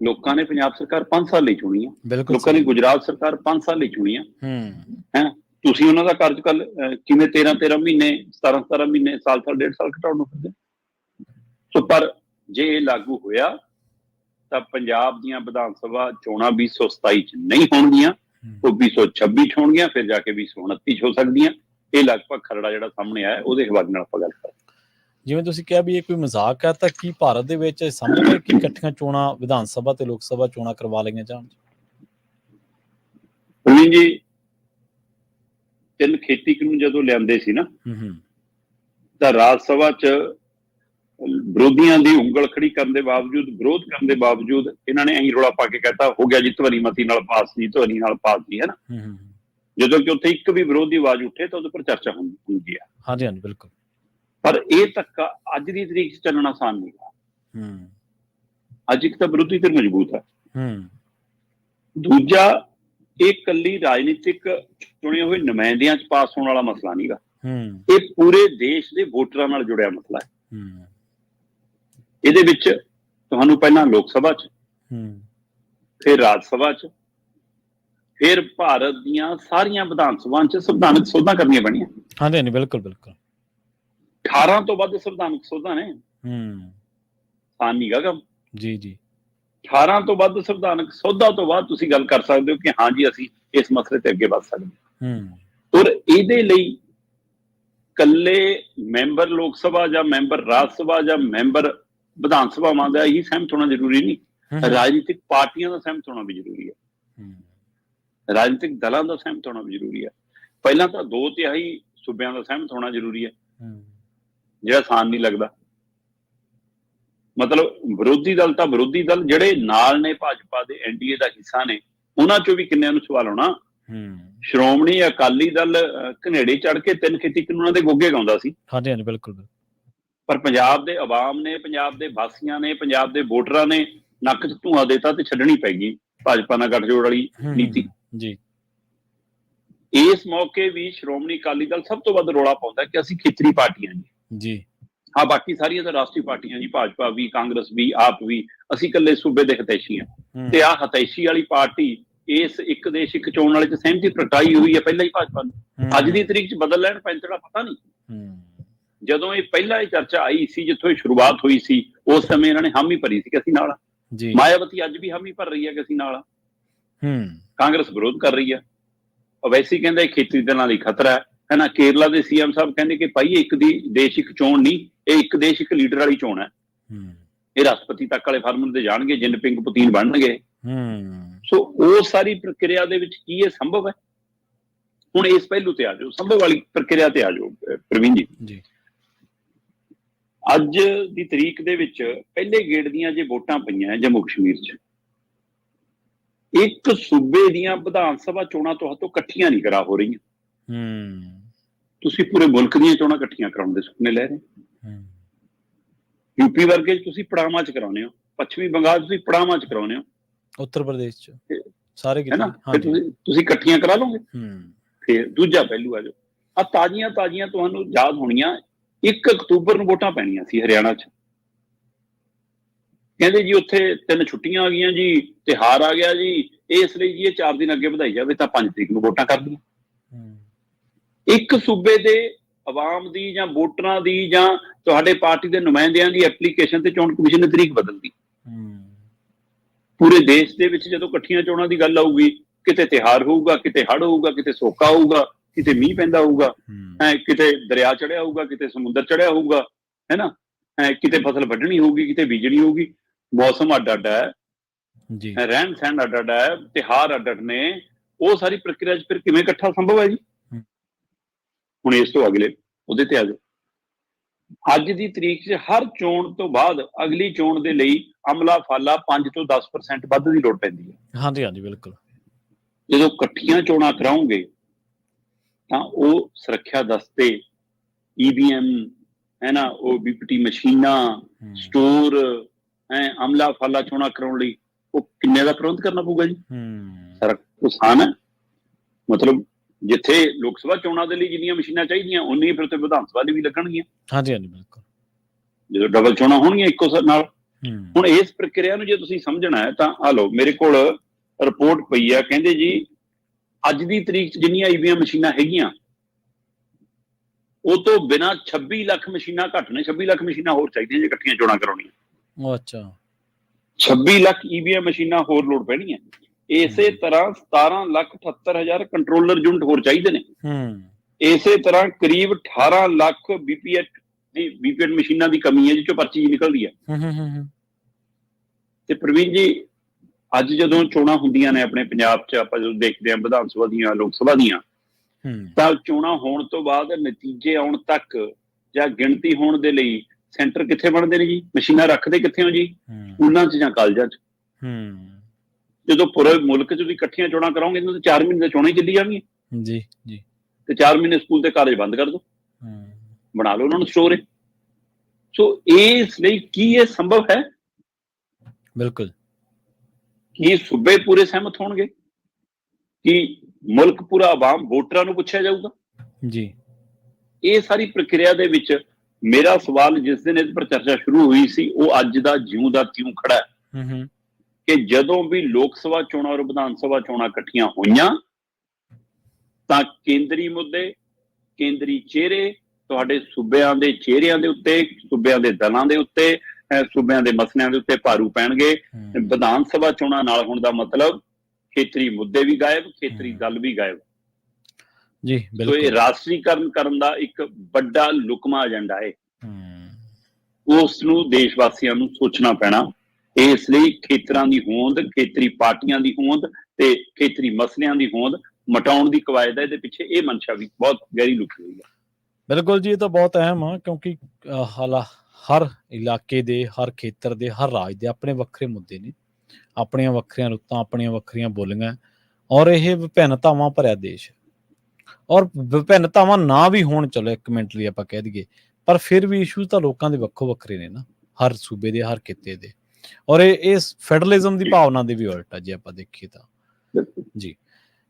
ਲੋਕਾਂ ਨੇ ਪੰਜਾਬ ਸਰਕਾਰ 5 ਸਾਲ ਲਈ ਚੁਣੀ ਹੈ ਬਿਲਕੁਲ ਲੋਕਾਂ ਨੇ। ਗੁਜਰਾਤ ਸਰਕਾਰ 5 ਸਾਲ ਲਈ ਚੁਣੀ ਹੈ ਹੂੰ। ਹੈ? ਤੁਸੀਂ ਉਹਨਾਂ ਦਾ ਕਾਰਜਕਾਲ ਕਿਵੇਂ 13 13 ਮਹੀਨੇ 17 17 ਮਹੀਨੇ ਸਾਲ ਸਾਲ ਡੇਢ ਸਾਲ ਘਟਾਉਣ ਨੂੰ ਫਿਰਦੇ? ਸੋ ਪਰ ਜੇ ਇਹ ਲਾਗੂ ਹੋਇਆ ਤਾਂ ਪੰਜਾਬ ਦੀਆਂ ਵਿਧਾਨ ਸਭਾ ਚੋਣਾਂ 2027 ਚ ਨਹੀਂ ਹੋਣਗੀਆਂ ਉਹ 2026 ਚ ਹੋਣਗੀਆਂ ਫਿਰ ਜਾ ਕੇ 2029 ਚ ਹੋ ਸਕਦੀਆਂ। ਇਹ ਲਗਭਗ ਖਰੜਾ ਜਿਹੜਾ ਸਾਹਮਣੇ ਆਇਆ ਉਹਦੇ ਹਵਾਲੇ ਨਾਲ ਆਪਾਂ ਗੱਲ ਕਰਾਂਗੇ ਜਿਵੇਂ ਤੁਸੀਂ ਕਿਹਾ ਵੀ ਇਹ ਕੋਈ ਮਜ਼ਾਕ ਹੈ ਤਾਂ ਕੀ ਭਾਰਤ ਦੇ ਵਿੱਚ ਹੈ ਕਿ ਇਕੱਠੀਆਂ ਚੋਣਾਂ ਵਿਧਾਨ ਸਭਾ ਤੇ ਲੋਕ ਸਭਾ ਚੋਣਾਂ ਕਰਵਾ ਲਈਆਂ ਜਾਣ? ਪ੍ਰਵੀਨ ਜੀ ਤਿੰਨ ਖੇਤੀ ਕਾਨੂੰਨ ਜਦੋਂ ਲਿਆਂਦੇ ਸੀ ਨਾ ਹੂੰ ਤਾਂ ਰਾਜ ਸਭਾ ਚ ਵਿਰੋਧੀਆਂ ਦੀ ਉਂਗਲ ਖੜੀ ਕਰਨ ਦੇ ਬਾਵਜੂਦ ਵਿਰੋਧ ਕਰਨ ਦੇ ਬਾਵਜੂਦ ਇਹਨਾਂ ਨੇ ਐਂ ਰੌਲਾ ਪਾ ਕੇ ਕਹਤਾ ਹੋ ਗਿਆ ਜੀ ਧਵਨੀ ਮਤੀ ਨਾਲ ਪਾਸ ਨਹੀਂ ਧਵਨੀ ਨਾਲ ਪਾਸ ਨਹੀਂ ਹੈ ਨਾ? ਜਦੋਂ ਕਿ ਉੱਥੇ ਇੱਕ ਵੀ ਵਿਰੋਧ ਆਵਾਜ਼ ਉੱਠੇ ਤਾਂ ਉਹਦੇ ਪਰ ਚਰਚਾ ਹੁੰਦੀ ਹੁੰਦੀ ਹੈ ਹਾਂਜੀ ਹਾਂਜੀ ਬਿਲਕੁਲ। ਪਰ ਇਹ ਧੱਕਾ ਅੱਜ ਦੀ ਤਰੀਕ 'ਚ ਚੱਲਣਾ ਆਸਾਨ ਨਹੀਂ ਹੈ। ਅੱਜ ਇੱਕ ਤਾਂ ਵਿਰੋਧੀ ਧਿਰ ਮਜ਼ਬੂਤ ਹੈ। ਹੂੰ। ਦੂਜਾ ਇਹ ਕੱਲੀ ਰਾਜਨੀਤਿਕ ਚੁਣੇ ਹੋਏ ਨੁਮਾਇੰਦਿਆਂ 'ਚ ਪਾਸ ਹੋਣ ਵਾਲਾ ਮਸਲਾ ਨਹੀਂਗਾ ਹੂੰ। ਇਹ ਪੂਰੇ ਦੇਸ਼ ਦੇ ਵੋਟਰਾਂ ਨਾਲ ਜੁੜਿਆ ਮਸਲਾ ਹੈ। ਹੂੰ। ਇਹਦੇ ਵਿੱਚ ਤੁਹਾਨੂੰ ਪਹਿਲਾਂ ਲੋਕ ਸਭਾ 'ਚ ਹੂੰ। ਫਿਰ ਰਾਜ ਸਭਾ 'ਚ ਫਿਰ ਭਾਰਤ ਦੀਆਂ ਸਾਰੀਆਂ ਵਿਧਾਨ ਸਭਾਵਾਂ 'ਚ ਸੰਵਿਧਾਨਕ ਸੋਧਾਂ ਕਰਨੀਆਂ ਪੈਣੀਆਂ। ਹਾਂਜੀ ਹਾਂਜੀ ਬਿਲਕੁਲ ਬਿਲਕੁਲ। 18 ਤੋਂ ਵੱਧ ਸੰਵਿਧਾਨਕ ਸੋਧਾਂ ਨੇ। ਹੂੰ। ਆਸਾਨ ਨਹੀਂਗਾ ਕੰਮ। ਜੀ ਜੀ। 18 ਤੋਂ ਵੱਧ ਸੰਵਿਧਾਨਕ ਸੋਧਾਂ ਤੋਂ ਬਾਅਦ ਤੁਸੀਂ ਗੱਲ ਕਰ ਸਕਦੇ ਹੋ ਕਿ ਹਾਂ ਜੀ ਅਸੀਂ ਇਸ ਮਸਲੇ ਤੇ ਅੱਗੇ ਵੱਧ ਸਕਦੇ ਹਾਂ। ਹੂੰ। ਔਰ ਇਹਦੇ ਲਈ ਕੱਲੇ ਮੈਂਬਰ ਲੋਕ ਸਭਾ ਜਾਂ ਮੈਂਬਰ ਰਾਜ ਸਭਾ ਜਾਂ ਮੈਂਬਰ ਵਿਧਾਨ ਸਭਾਵਾਂ ਦਾ ਹੀ ਸਹਿਮਤ ਹੋਣਾ ਜ਼ਰੂਰੀ ਨਹੀਂ। ਰਾਜਨੀਤਿਕ ਪਾਰਟੀਆਂ ਦਾ ਸਹਿਮਤ ਹੋਣਾ ਵੀ ਜ਼ਰੂਰੀ ਹੈ। ਹੂੰ, ਰਾਜਨੀਤਿਕ ਦਲਾਂ ਦਾ ਸਹਿਮਤ ਹੋਣਾ ਵੀ ਜ਼ਰੂਰੀ ਹੈ। ਪਹਿਲਾਂ ਤਾਂ ਦੋ ਤਿਹਾਈ ਸੂਬਿਆਂ ਦਾ ਸਹਿਮਤ ਹੋਣਾ ਜ਼ਰੂਰੀ ਹੈ। ਹੂੰ। ਜਿਹੜਾ ਆਸਾਨ ਨਹੀਂ ਲੱਗਦਾ। ਮਤਲਬ ਵਿਰੋਧੀ ਦਲ ਤਾਂ ਵਿਰੋਧੀ ਦਲ ਜਿਹੜੇ ਨਾਲ ਨੇ ਭਾਜਪਾ ਦੇ ਐਨਡੀਏ ਦਾ ਹਿੱਸਾ ਨੇ ਉਹਨਾਂ ਚੋਂ ਵੀ ਕਿੰਨਿਆਂ ਨੂੰ ਸਵਾਲ ਹੋਣਾ ਹੂੰ। ਸ਼੍ਰੋਮਣੀ ਅਕਾਲੀ ਦਲ ਘਨੇੜੇ ਚੜ ਕੇ ਤਿੰਨ ਖੇਤੀ ਕਾਨੂੰਨਾਂ ਦੇ ਗੋਗੇ ਗਾਉਂਦਾ ਸੀ। ਹਾਂਜੀ ਹਾਂਜੀ ਬਿਲਕੁਲ ਬਿਲਕੁਲ। ਪਰ ਪੰਜਾਬ ਦੇ ਆਵਾਮ ਨੇ ਪੰਜਾਬ ਦੇ ਵਾਸੀਆਂ ਨੇ ਪੰਜਾਬ ਦੇ ਵੋਟਰਾਂ ਨੇ ਨੱਕ 'ਚ ਧੂਆਂ ਦੇਤਾ ਤੇ ਛੱਡਣੀ ਪੈ ਗਈ ਭਾਜਪਾ ਨਾਲ ਗੱਠਜੋੜ ਵਾਲੀ ਨੀਤੀ। ਜੀ। ਇਸ ਮੌਕੇ ਵੀ ਸ਼੍ਰੋਮਣੀ ਅਕਾਲੀ ਦਲ ਸਭ ਤੋਂ ਵੱਧ ਰੋਲਾ ਪਾਉਂਦਾ ਕਿ ਅਸੀਂ ਖੇਤਰੀ ਪਾਰਟੀਆਂ ਜੀ ਜੀ। ਹਾਂ ਬਾਕੀ ਸਾਰੀਆਂ ਤਾਂ ਰਾਸ਼ਟਰੀ ਪਾਰਟੀਆਂ ਜੀ ਭਾਜਪਾ ਵੀ ਕਾਂਗਰਸ ਵੀ ਆਪ ਵੀ ਅਸੀਂ ਇਕੱਲੇ ਸੂਬੇ ਦੇ ਹਤੈਸ਼ੀ ਹਾਂ। ਹੂੰ, ਤੇ ਆਹ ਹਤੈਸ਼ੀ ਵਾਲੀ ਪਾਰਟੀ ਇਸ ਇੱਕ ਦੇਸ਼ ਇੱਕ ਚੋਣ ਵਾਲੇ ਚ ਸਹਿਮਤੀ ਪ੍ਰਗਟਾਈ ਹੋਈ ਹੈ ਪਹਿਲਾਂ ਹੀ ਭਾਜਪਾ ਨੇ। ਹੂੰ, ਅੱਜ ਦੀ ਤਰੀਕ ਚ ਬਦਲ ਲੈਣ ਪੈਂਤੜਾ ਪਤਾ ਨਹੀਂ। ਹੂੰ, ਜਦੋਂ ਇਹ ਪਹਿਲਾਂ ਇਹ ਚਰਚਾ ਆਈ ਸੀ ਜਿੱਥੋਂ ਇਹ ਸ਼ੁਰੂਆਤ ਹੋਈ ਸੀ ਉਸ ਸਮੇਂ ਇਹਨਾਂ ਨੇ ਹਾਮੀ ਭਰੀ ਸੀ ਕਿ ਅਸੀਂ ਨਾਲ ਆ। ਜੀ। ਮਾਇਆਵਤੀ ਅੱਜ ਵੀ ਹਾਮੀ ਭਰ ਰਹੀ ਹੈ ਕਿ ਅਸੀਂ ਨਾਲ ਆ। ਹੂੰ। ਕਾਂਗਰਸ ਵਿਰੋਧ ਕਰ ਰਹੀ ਹੈ। ਉਹ ਵੈਸੇ ਹੀ ਕਹਿੰਦੇ ਖੇਤਰੀ ਦਲਾਂ ਲਈ ਖਤਰਾ ਹੈ। ਹੈ ਨਾ ਕੇਰਲਾ ਦੇ ਸੀਐਮ ਸਾਹਿਬ ਕਹਿੰਦੇ ਕਿ ਭਾਈ ਇੱਕ ਦੀ ਦੇਸ਼ ਇੱਕ ਚੋਣ ਨਹੀਂ ਇਹ ਇੱਕ ਦੇਸ਼ ਇੱਕ ਲੀਡਰ ਵਾਲੀ ਚੋਣ ਹੈ। ਹੂੰ। ਇਹ ਰਾਸ਼ਟਰਪਤੀ ਤੱਕ ਵਾਲੇ ਫਾਰਮੂਲੇ ਤੇ ਜਾਣਗੇ ਜਿਨਪਿੰਗ ਪੁਤੀਨ ਬਣਨਗੇ। ਹੂੰ। ਸੋ ਉਹ ਸਾਰੀ ਪ੍ਰਕਿਰਿਆ ਦੇ ਵਿੱਚ ਕੀ ਇਹ ਸੰਭਵ ਹੈ? ਹੁਣ ਇਸ ਪਹਿਲੂ ਤੇ ਆ ਜਾਓ ਸੰਭਵ ਵਾਲੀ ਪ੍ਰਕਿਰਿਆ ਤੇ ਆ ਜਾਓ ਪ੍ਰਵੀਨ ਜੀ। ਜੀ। ਅੱਜ ਦੀ ਤਰੀਕ ਦੇ ਵਿੱਚ ਪਹਿਲੇ ਗੇੜ ਦੀਆਂ ਜੇ ਵੋਟਾਂ ਪਈਆਂ ਜੰਮੂ ਕਸ਼ਮੀਰ 'ਚ ਇੱਕ ਸੂਬੇ ਦੀਆਂ ਵਿਧਾਨ ਸਭਾ ਚੋਣਾਂ ਤੁਹਾਤੋਂ ਇਕੱਠੀਆਂ ਨਹੀਂ ਕਰਾ ਹੋ ਰਹੀਆਂ। ਹੂੰ। ਤੁਸੀਂ ਪੂਰੇ ਮੁਲਕ ਦੀਆਂ ਚੋਣਾਂ ਇਕੱਠੀਆਂ ਕਰਾਉਣ ਦੇ ਸੁਪਨੇ ਲੈ ਰਹੇ ਹੋ। ਹੂੰ। ਯੂਪੀ ਵਰਗੇ ਤੁਸੀਂ ਪੜਾਵਾਂ 'ਚ ਕਰਾਉਨੇ ਹੋ। ਪੱਛਮੀ ਬੰਗਾਲ ਤੁਸੀਂ ਪੜਾਵਾਂ 'ਚ ਕਰਾਉਨੇ ਹੋ। ਉੱਤਰ ਪ੍ਰਦੇਸ਼ ਚ। ਸਾਰੇ ਹੈ ਕਿਤੇ ਹਾਂਜੀ। ਤੁਸੀਂ ਤੁਸੀਂ ਇਕੱਠੀਆਂ ਕਰਾ ਲਓਗੇ। ਹੂੰ। ਫਿਰ ਦੂਜਾ ਪਹਿਲੂ ਆ ਜੋ ਆ ਤਾਜ਼ੀਆਂ ਤਾਜ਼ੀਆਂ ਤੁਹਾਨੂੰ ਯਾਦ ਹੋਣੀਆਂ। 1 ਅਕਤੂਬਰ ਨੂੰ ਵੋਟਾਂ ਪੈਣੀਆਂ ਸੀ ਹਰਿਆਣਾ 'ਚ। ਕਹਿੰਦੇ ਜੀ ਉੱਥੇ ਤਿੰਨ ਛੁੱਟੀਆਂ ਆ ਗਈਆਂ ਜੀ ਤਿਹਾਰ ਆ ਗਿਆ ਜੀ। ਇਸ ਲਈ ਜੀ ਇਹ 4 ਦਿਨ ਅੱਗੇ ਵਧਾਈ ਜਾਵੇ ਤਾਂ 5 ਤਰੀਕ ਨੂੰ ਵੋਟਾਂ ਕਰ ਦਿਓ ਹੂੰ, ਇੱਕ ਸੂਬੇ ਦੇ ਆਵਾਮ ਦੀ ਜਾਂ ਵੋਟਰਾਂ ਦੀ ਜਾਂ ਤੁਹਾਡੇ ਪਾਰਟੀ ਦੇ ਨੁਮਾਇੰਦਿਆਂ ਦੀ ਐਪਲੀਕੇਸ਼ਨ ਤੇ ਚੋਣ ਕਮਿਸ਼ਨ ਨੇ ਤਰੀਕ ਬਦਲਦੀ ਪੂਰੇ ਦੇਸ਼ ਦੇ ਵਿੱਚ ਜਦੋਂ ਇਕੱਠੀਆਂ ਚੋਣਾਂ ਦੀ ਗੱਲ ਆਊਗੀ ਕਿਤੇ ਤਿਹਾਰ ਹੋਊਗਾ ਕਿਤੇ ਹੜ੍ਹ ਹੋਊਗਾ ਕਿਤੇ ਸੋਕਾ ਹੋਊਗਾ ਕਿਤੇ ਮੀਂਹ ਪੈਂਦਾ ਹੋਊਗਾ ਕਿਤੇ ਦਰਿਆ ਚੜਿਆ ਹੋਊਗਾ ਕਿਤੇ ਸਮੁੰਦਰ ਚੜਿਆ ਹੋਊਗਾ ਹੈ ਨਾ ਹੈ ਕਿਤੇ ਫਸਲ ਵੱਢਣੀ ਹੋਊਗੀ ਕਿਤੇ ਬੀਜਣੀ ਹੋਊਗੀ ਮੌਸਮ ਅੱਡ ਅੱਡ ਹੈ। ਜੀ। ਰਹਿਣ ਸਹਿਣ ਅੱਡ ਅੱਡ ਹੈ ਤਿਹਾਰ ਅੱਡ ਅੱਡ ਨੇ ਉਹ ਸਾਰੀ ਪ੍ਰਕਿਰਿਆ 'ਚ ਫਿਰ ਕਿਵੇਂ ਇਕੱਠਾ ਸੰਭਵ ਹੈ ਜੀ। ਹੁਣ ਇਸ ਤੋਂ ਅਗਲੇ ਉਹਦੇ ਤੇ ਆ ਜਾਓ। ਅੱਜ ਦੀ ਤਰੀਕ 'ਚ ਹਰ ਚੋਣ ਤੋਂ ਬਾਅਦ ਅਗਲੀ ਚੋਣ ਦੇ ਲਈ ਅਮਲਾ ਫਾਲਾ 5 ਤੋਂ 10% ਵੱਧ ਦੀ ਲੋੜ ਪੈਂਦੀ ਹੈ। ਹਾਂਜੀ ਹਾਂਜੀ ਬਿਲਕੁਲ। ਜਦੋਂ ਇਕੱਠੀਆਂ ਚੋਣਾਂ ਕਰਾਉਂਗੇ ਤਾਂ ਉਹ ਸੁਰੱਖਿਆ ਦਸਤੇ ਈਵੀਐਮ ਹੈ ਨਾ ਉਹ ਬੀਪੀਟੀ ਮਸ਼ੀਨਾਂ ਸਟੋਰ ਹੈ ਅਮਲਾ ਫਾਲਾ ਚੋਣਾਂ ਕਰਾਉਣ ਲਈ ਉਹ ਕਿੰਨੇ ਦਾ ਪ੍ਰਬੰਧ ਕਰਨਾ ਪਊਗਾ ਜੀ? ਹੂੰ। ਸਾਰਾ ਆਸਾਨ ਹੈ। ਮਤਲਬ ਜਿੱਥੇ ਲੋਕ ਸਭਾ ਚੋਣਾਂ ਦੇ ਲਈ ਜਿੰਨੀਆਂ ਮਸ਼ੀਨਾਂ ਚਾਹੀਦੀਆਂ ਉਨੀ ਫਿਰ ਤੇ ਵਿਧਾਨ ਸਭਾ ਲਈ ਵੀ ਲੱਗਣਗੀਆਂ। ਹਾਂਜੀ ਹਾਂਜੀ ਬਿਲਕੁਲ। ਜਦੋਂ ਡਬਲ ਚੋਣਾਂ ਹੋਣਗੀਆਂ ਇੱਕੋ ਸ- ਨਾਲ। ਹੁਣ ਇਸ ਪ੍ਰਕਿਰਿਆ ਨੂੰ ਜੇ ਤੁਸੀਂ ਸਮਝਣਾ ਹੈ ਤਾਂ ਆ ਲਓ ਮੇਰੇ ਕੋਲ ਰਿਪੋਰਟ ਪਈ ਆ ਕਹਿੰਦੇ ਜੀ ਅੱਜ ਦੀ ਤਰੀਕ 'ਚ ਜਿੰਨੀਆਂ ਈਵੀਐਮ ਮਸ਼ੀਨਾਂ ਹੈਗੀਆਂ ਉਹ ਤੋਂ ਬਿਨਾ 26 ਲੱਖ ਮਸ਼ੀਨਾਂ ਘੱਟ ਨੇ 26 ਲੱਖ ਮਸ਼ੀਨਾਂ ਹੋਰ ਚਾਹੀਦੀਆਂ ਜੇ ਇਕੱਠੀਆਂ ਚੋਣਾਂ ਕਰਾਉਣੀਆਂ। ਅੱਛਾ। 26 ਲੱਖ ਈਵੀਐਮ ਮਸ਼ੀਨਾਂ ਹੋਰ ਲੋਡ ਪੈਣੀਆਂ ਇਸੇ ਤਰ੍ਹਾਂ 17 ਲੱਖ 78 ਹਜ਼ਾਰ ਕੰਟਰੋਲਰ ਯੂਨਿਟ ਹੋਰ ਚਾਹੀਦੇ ਨੇ। ਹੂੰ। ਇਸੇ ਤਰ੍ਹਾਂ ਕਰੀਬ 18 ਲੱਖ ਬੀਪੀਐਟ ਦੀ ਬੀਪੀਐਟ ਮਸ਼ੀਨਾਂ ਦੀ ਕਮੀ ਹੈ ਜਿਸ ਚੋਂ ਪਰਚੀ ਨਿਕਲਦੀ ਹੈ। ਹੂੰ ਹੂੰ ਹੂੰ ਤੇ ਪ੍ਰਵੀਨ ਜੀ ਅੱਜ ਜਦੋਂ ਚੋਣਾਂ ਹੁੰਦੀਆਂ ਨੇ ਆਪਣੇ ਪੰਜਾਬ 'ਚ ਆਪਾਂ ਜਦੋਂ ਦੇਖਦੇ ਹਾਂ ਵਿਧਾਨ ਸਭਾ ਦੀਆਂ ਲੋਕ ਸਭਾ ਦੀਆਂ ਹੂੰ। ਤਾਂ ਚੋਣਾਂ ਹੋਣ ਤੋਂ ਬਾਅਦ ਨਤੀਜੇ ਆਉਣ ਤੱਕ ਜਾਂ ਗਿਣਤੀ ਹੋਣ ਦੇ ਲਈ ਸੈਂਟਰ ਕਿੱਥੇ ਬਣਦੇ ਨੇ ਜੀ? ਮਸ਼ੀਨਾਂ ਰੱਖਦੇ ਕਿੱਥੇ ਹੋ ਜੀ? ਸਕੂਲਾਂ 'ਚ ਜਾਂ ਕਾਲਜਾਂ 'ਚ? ਹੂੰ। ਜਦੋਂ ਪੂਰੇ ਮੁਲਕ 'ਚ ਤੁਸੀਂ ਇਕੱਠੀਆਂ ਚੋਣਾਂ ਕਰਾਓਗੇ ਇਹਨਾਂ ਤੇ 4 ਮਹੀਨੇ ਚੋਣਾਂ ਹੀ ਚੱਲੀ ਜਾਣਗੀਆਂ। ਜੀ ਜੀ। ਤੇ 4 ਮਹੀਨੇ ਸਕੂਲ ਤੇ ਕਾਲਜ ਬੰਦ ਕਰ ਦਿਓ ਹੂੰ। ਬਣਾ ਲਓ ਉਹਨਾਂ ਨੂੰ ਸਟੋਰ। ਸੋ ਇਸ ਲਈ ਕੀ ਇਹ ਸੰਭਵ ਹੈ? ਬਿਲਕੁਲ। ਕੀ ਸੂਬੇ ਪੂਰੇ ਸਹਿਮਤ ਹੋਣਗੇ? ਕਿ ਮੁਲਕ ਪੂਰਾ ਆਵਾਮ ਵੋਟਰਾਂ ਨੂੰ ਪੁੱਛਿਆ ਜਾਊਗਾ? ਜੀ। ਇਹ ਸਾਰੀ ਪ੍ਰਕਿਰਿਆ ਦੇ ਵਿੱਚ ਮੇਰਾ ਸਵਾਲ ਜਿਸ ਦਿਨ ਇਸ ਪਰ ਚਰਚਾ ਸ਼ੁਰੂ ਹੋਈ ਸੀ ਉਹ ਅੱਜ ਦਾ ਜਿਉਂ ਦਾ ਤਿਉਂ ਖੜਾ ਹੈ। ਹੂੰ ਹੂੰ। ਕਿ ਜਦੋਂ ਵੀ ਲੋਕ ਸਭਾ ਚੋਣਾਂ ਔਰ ਵਿਧਾਨ ਸਭਾ ਚੋਣਾਂ ਇਕੱਠੀਆਂ ਹੋਈਆਂ ਤਾਂ ਕੇਂਦਰੀ ਮੁੱਦੇ ਕੇਂਦਰੀ ਚਿਹਰੇ ਤੁਹਾਡੇ ਸੂਬਿਆਂ ਦੇ ਚਿਹਰਿਆਂ ਦੇ ਉੱਤੇ ਸੂਬਿਆਂ ਦੇ ਦਲਾਂ ਦੇ ਉੱਤੇ ਸੂਬਿਆਂ ਦੇ ਮਸਲਿਆਂ ਦੇ ਉੱਤੇ ਭਾਰੂ ਪੈਣਗੇ। ਵਿਧਾਨ ਸਭਾ ਚੋਣਾਂ ਨਾਲ ਹੋਣ ਦਾ ਮਤਲਬ ਖੇਤਰੀ ਮੁੱਦੇ ਵੀ ਗਾਇਬ ਖੇਤਰੀ। ਦਲ ਵੀ ਗਾਇਬ। ਜੀ ਸੋ ਇਹ ਬਿਲਕੁਲ। ਰਾਸ਼ਟਰੀਕਰਨ ਕਰਨ ਦਾ ਇੱਕ ਵੱਡਾ ਲੁਕਮਾ ਏਜੰਡਾ ਹੈ। ਹੂੰ। ਉਸ ਨੂੰ ਦੇਸ਼ ਵਾਸੀਆਂ ਨੂੰ ਸੋਚਣਾ ਪੈਣਾ ਇਸ ਲਈ ਖੇਤਰਾਂ ਦੀ ਹੋਂਦ, ਖੇਤਰੀ ਪਾਰਟੀਆਂ ਦੀ ਹੋਂਦ ਤੇ ਖੇਤਰੀ ਮਸਲਿਆਂ ਦੀ ਹੋਂਦ ਮਟਾਉਣ ਦੀ ਕਵਾਇਦ ਹੈ। ਇਹਦੇ ਪਿੱਛੇ ਇਹ ਮਨਸ਼ਾ ਵੀ ਬਹੁਤ ਗਹਿਰੀ ਲੁਕੀ ਹੋਈ ਹੈ। ਬਿਲਕੁਲ ਜੀ, ਇਹ ਤਾਂ ਬਹੁਤ ਅਹਿਮ ਆ ਕਿਉਂਕਿ ਹਾਲਾ, ਹਰ ਇਲਾਕੇ ਦੇ, ਹਰ ਖੇਤਰ ਦੇ, ਹਰ ਰਾਜ ਦੇ ਆਪਣੇ ਵੱਖਰੇ ਮੁੱਦੇ ਨੇ। ਆਪਣੀਆਂ ਵੱਖਰੀਆਂ ਰੁੱਤਾਂ, ਆਪਣੀਆਂ ਵੱਖਰੀਆਂ ਬੋਲੀਆਂ ਔਰ ਇਹ ਵਿਭਿੰਨਤਾਵਾਂ ਭਰਿਆ ਦੇਸ਼। ਔਰ ਵਿਭਿੰਨਤਾਵਾਂ ਨਾ ਵੀ ਹੋਣ, ਚਲੋ ਇੱਕ ਮਿੰਟ ਲਈ ਆਪਾਂ ਕਹਿ ਦਈਏ, ਪਰ ਫਿਰ ਵੀ ਇਸ਼ੂ ਤਾਂ ਲੋਕਾਂ ਦੇ ਵੱਖੋ ਵੱਖਰੇ ਨੇ ਨਾ। ਹਰ ਸੂਬੇ ਦੇ, ਹਰ ਖਿੱਤੇ ਦੇ। ਔਰ ਇਹ ਇਸ ਫੈਡਰਲਿਜ਼ਮ ਦੀ ਭਾਵਨਾ ਦੇ ਵੀ ਉਲਟ ਆ ਜੇ ਆਪਾਂ ਦੇਖੀਏ ਤਾਂ। ਜੀ।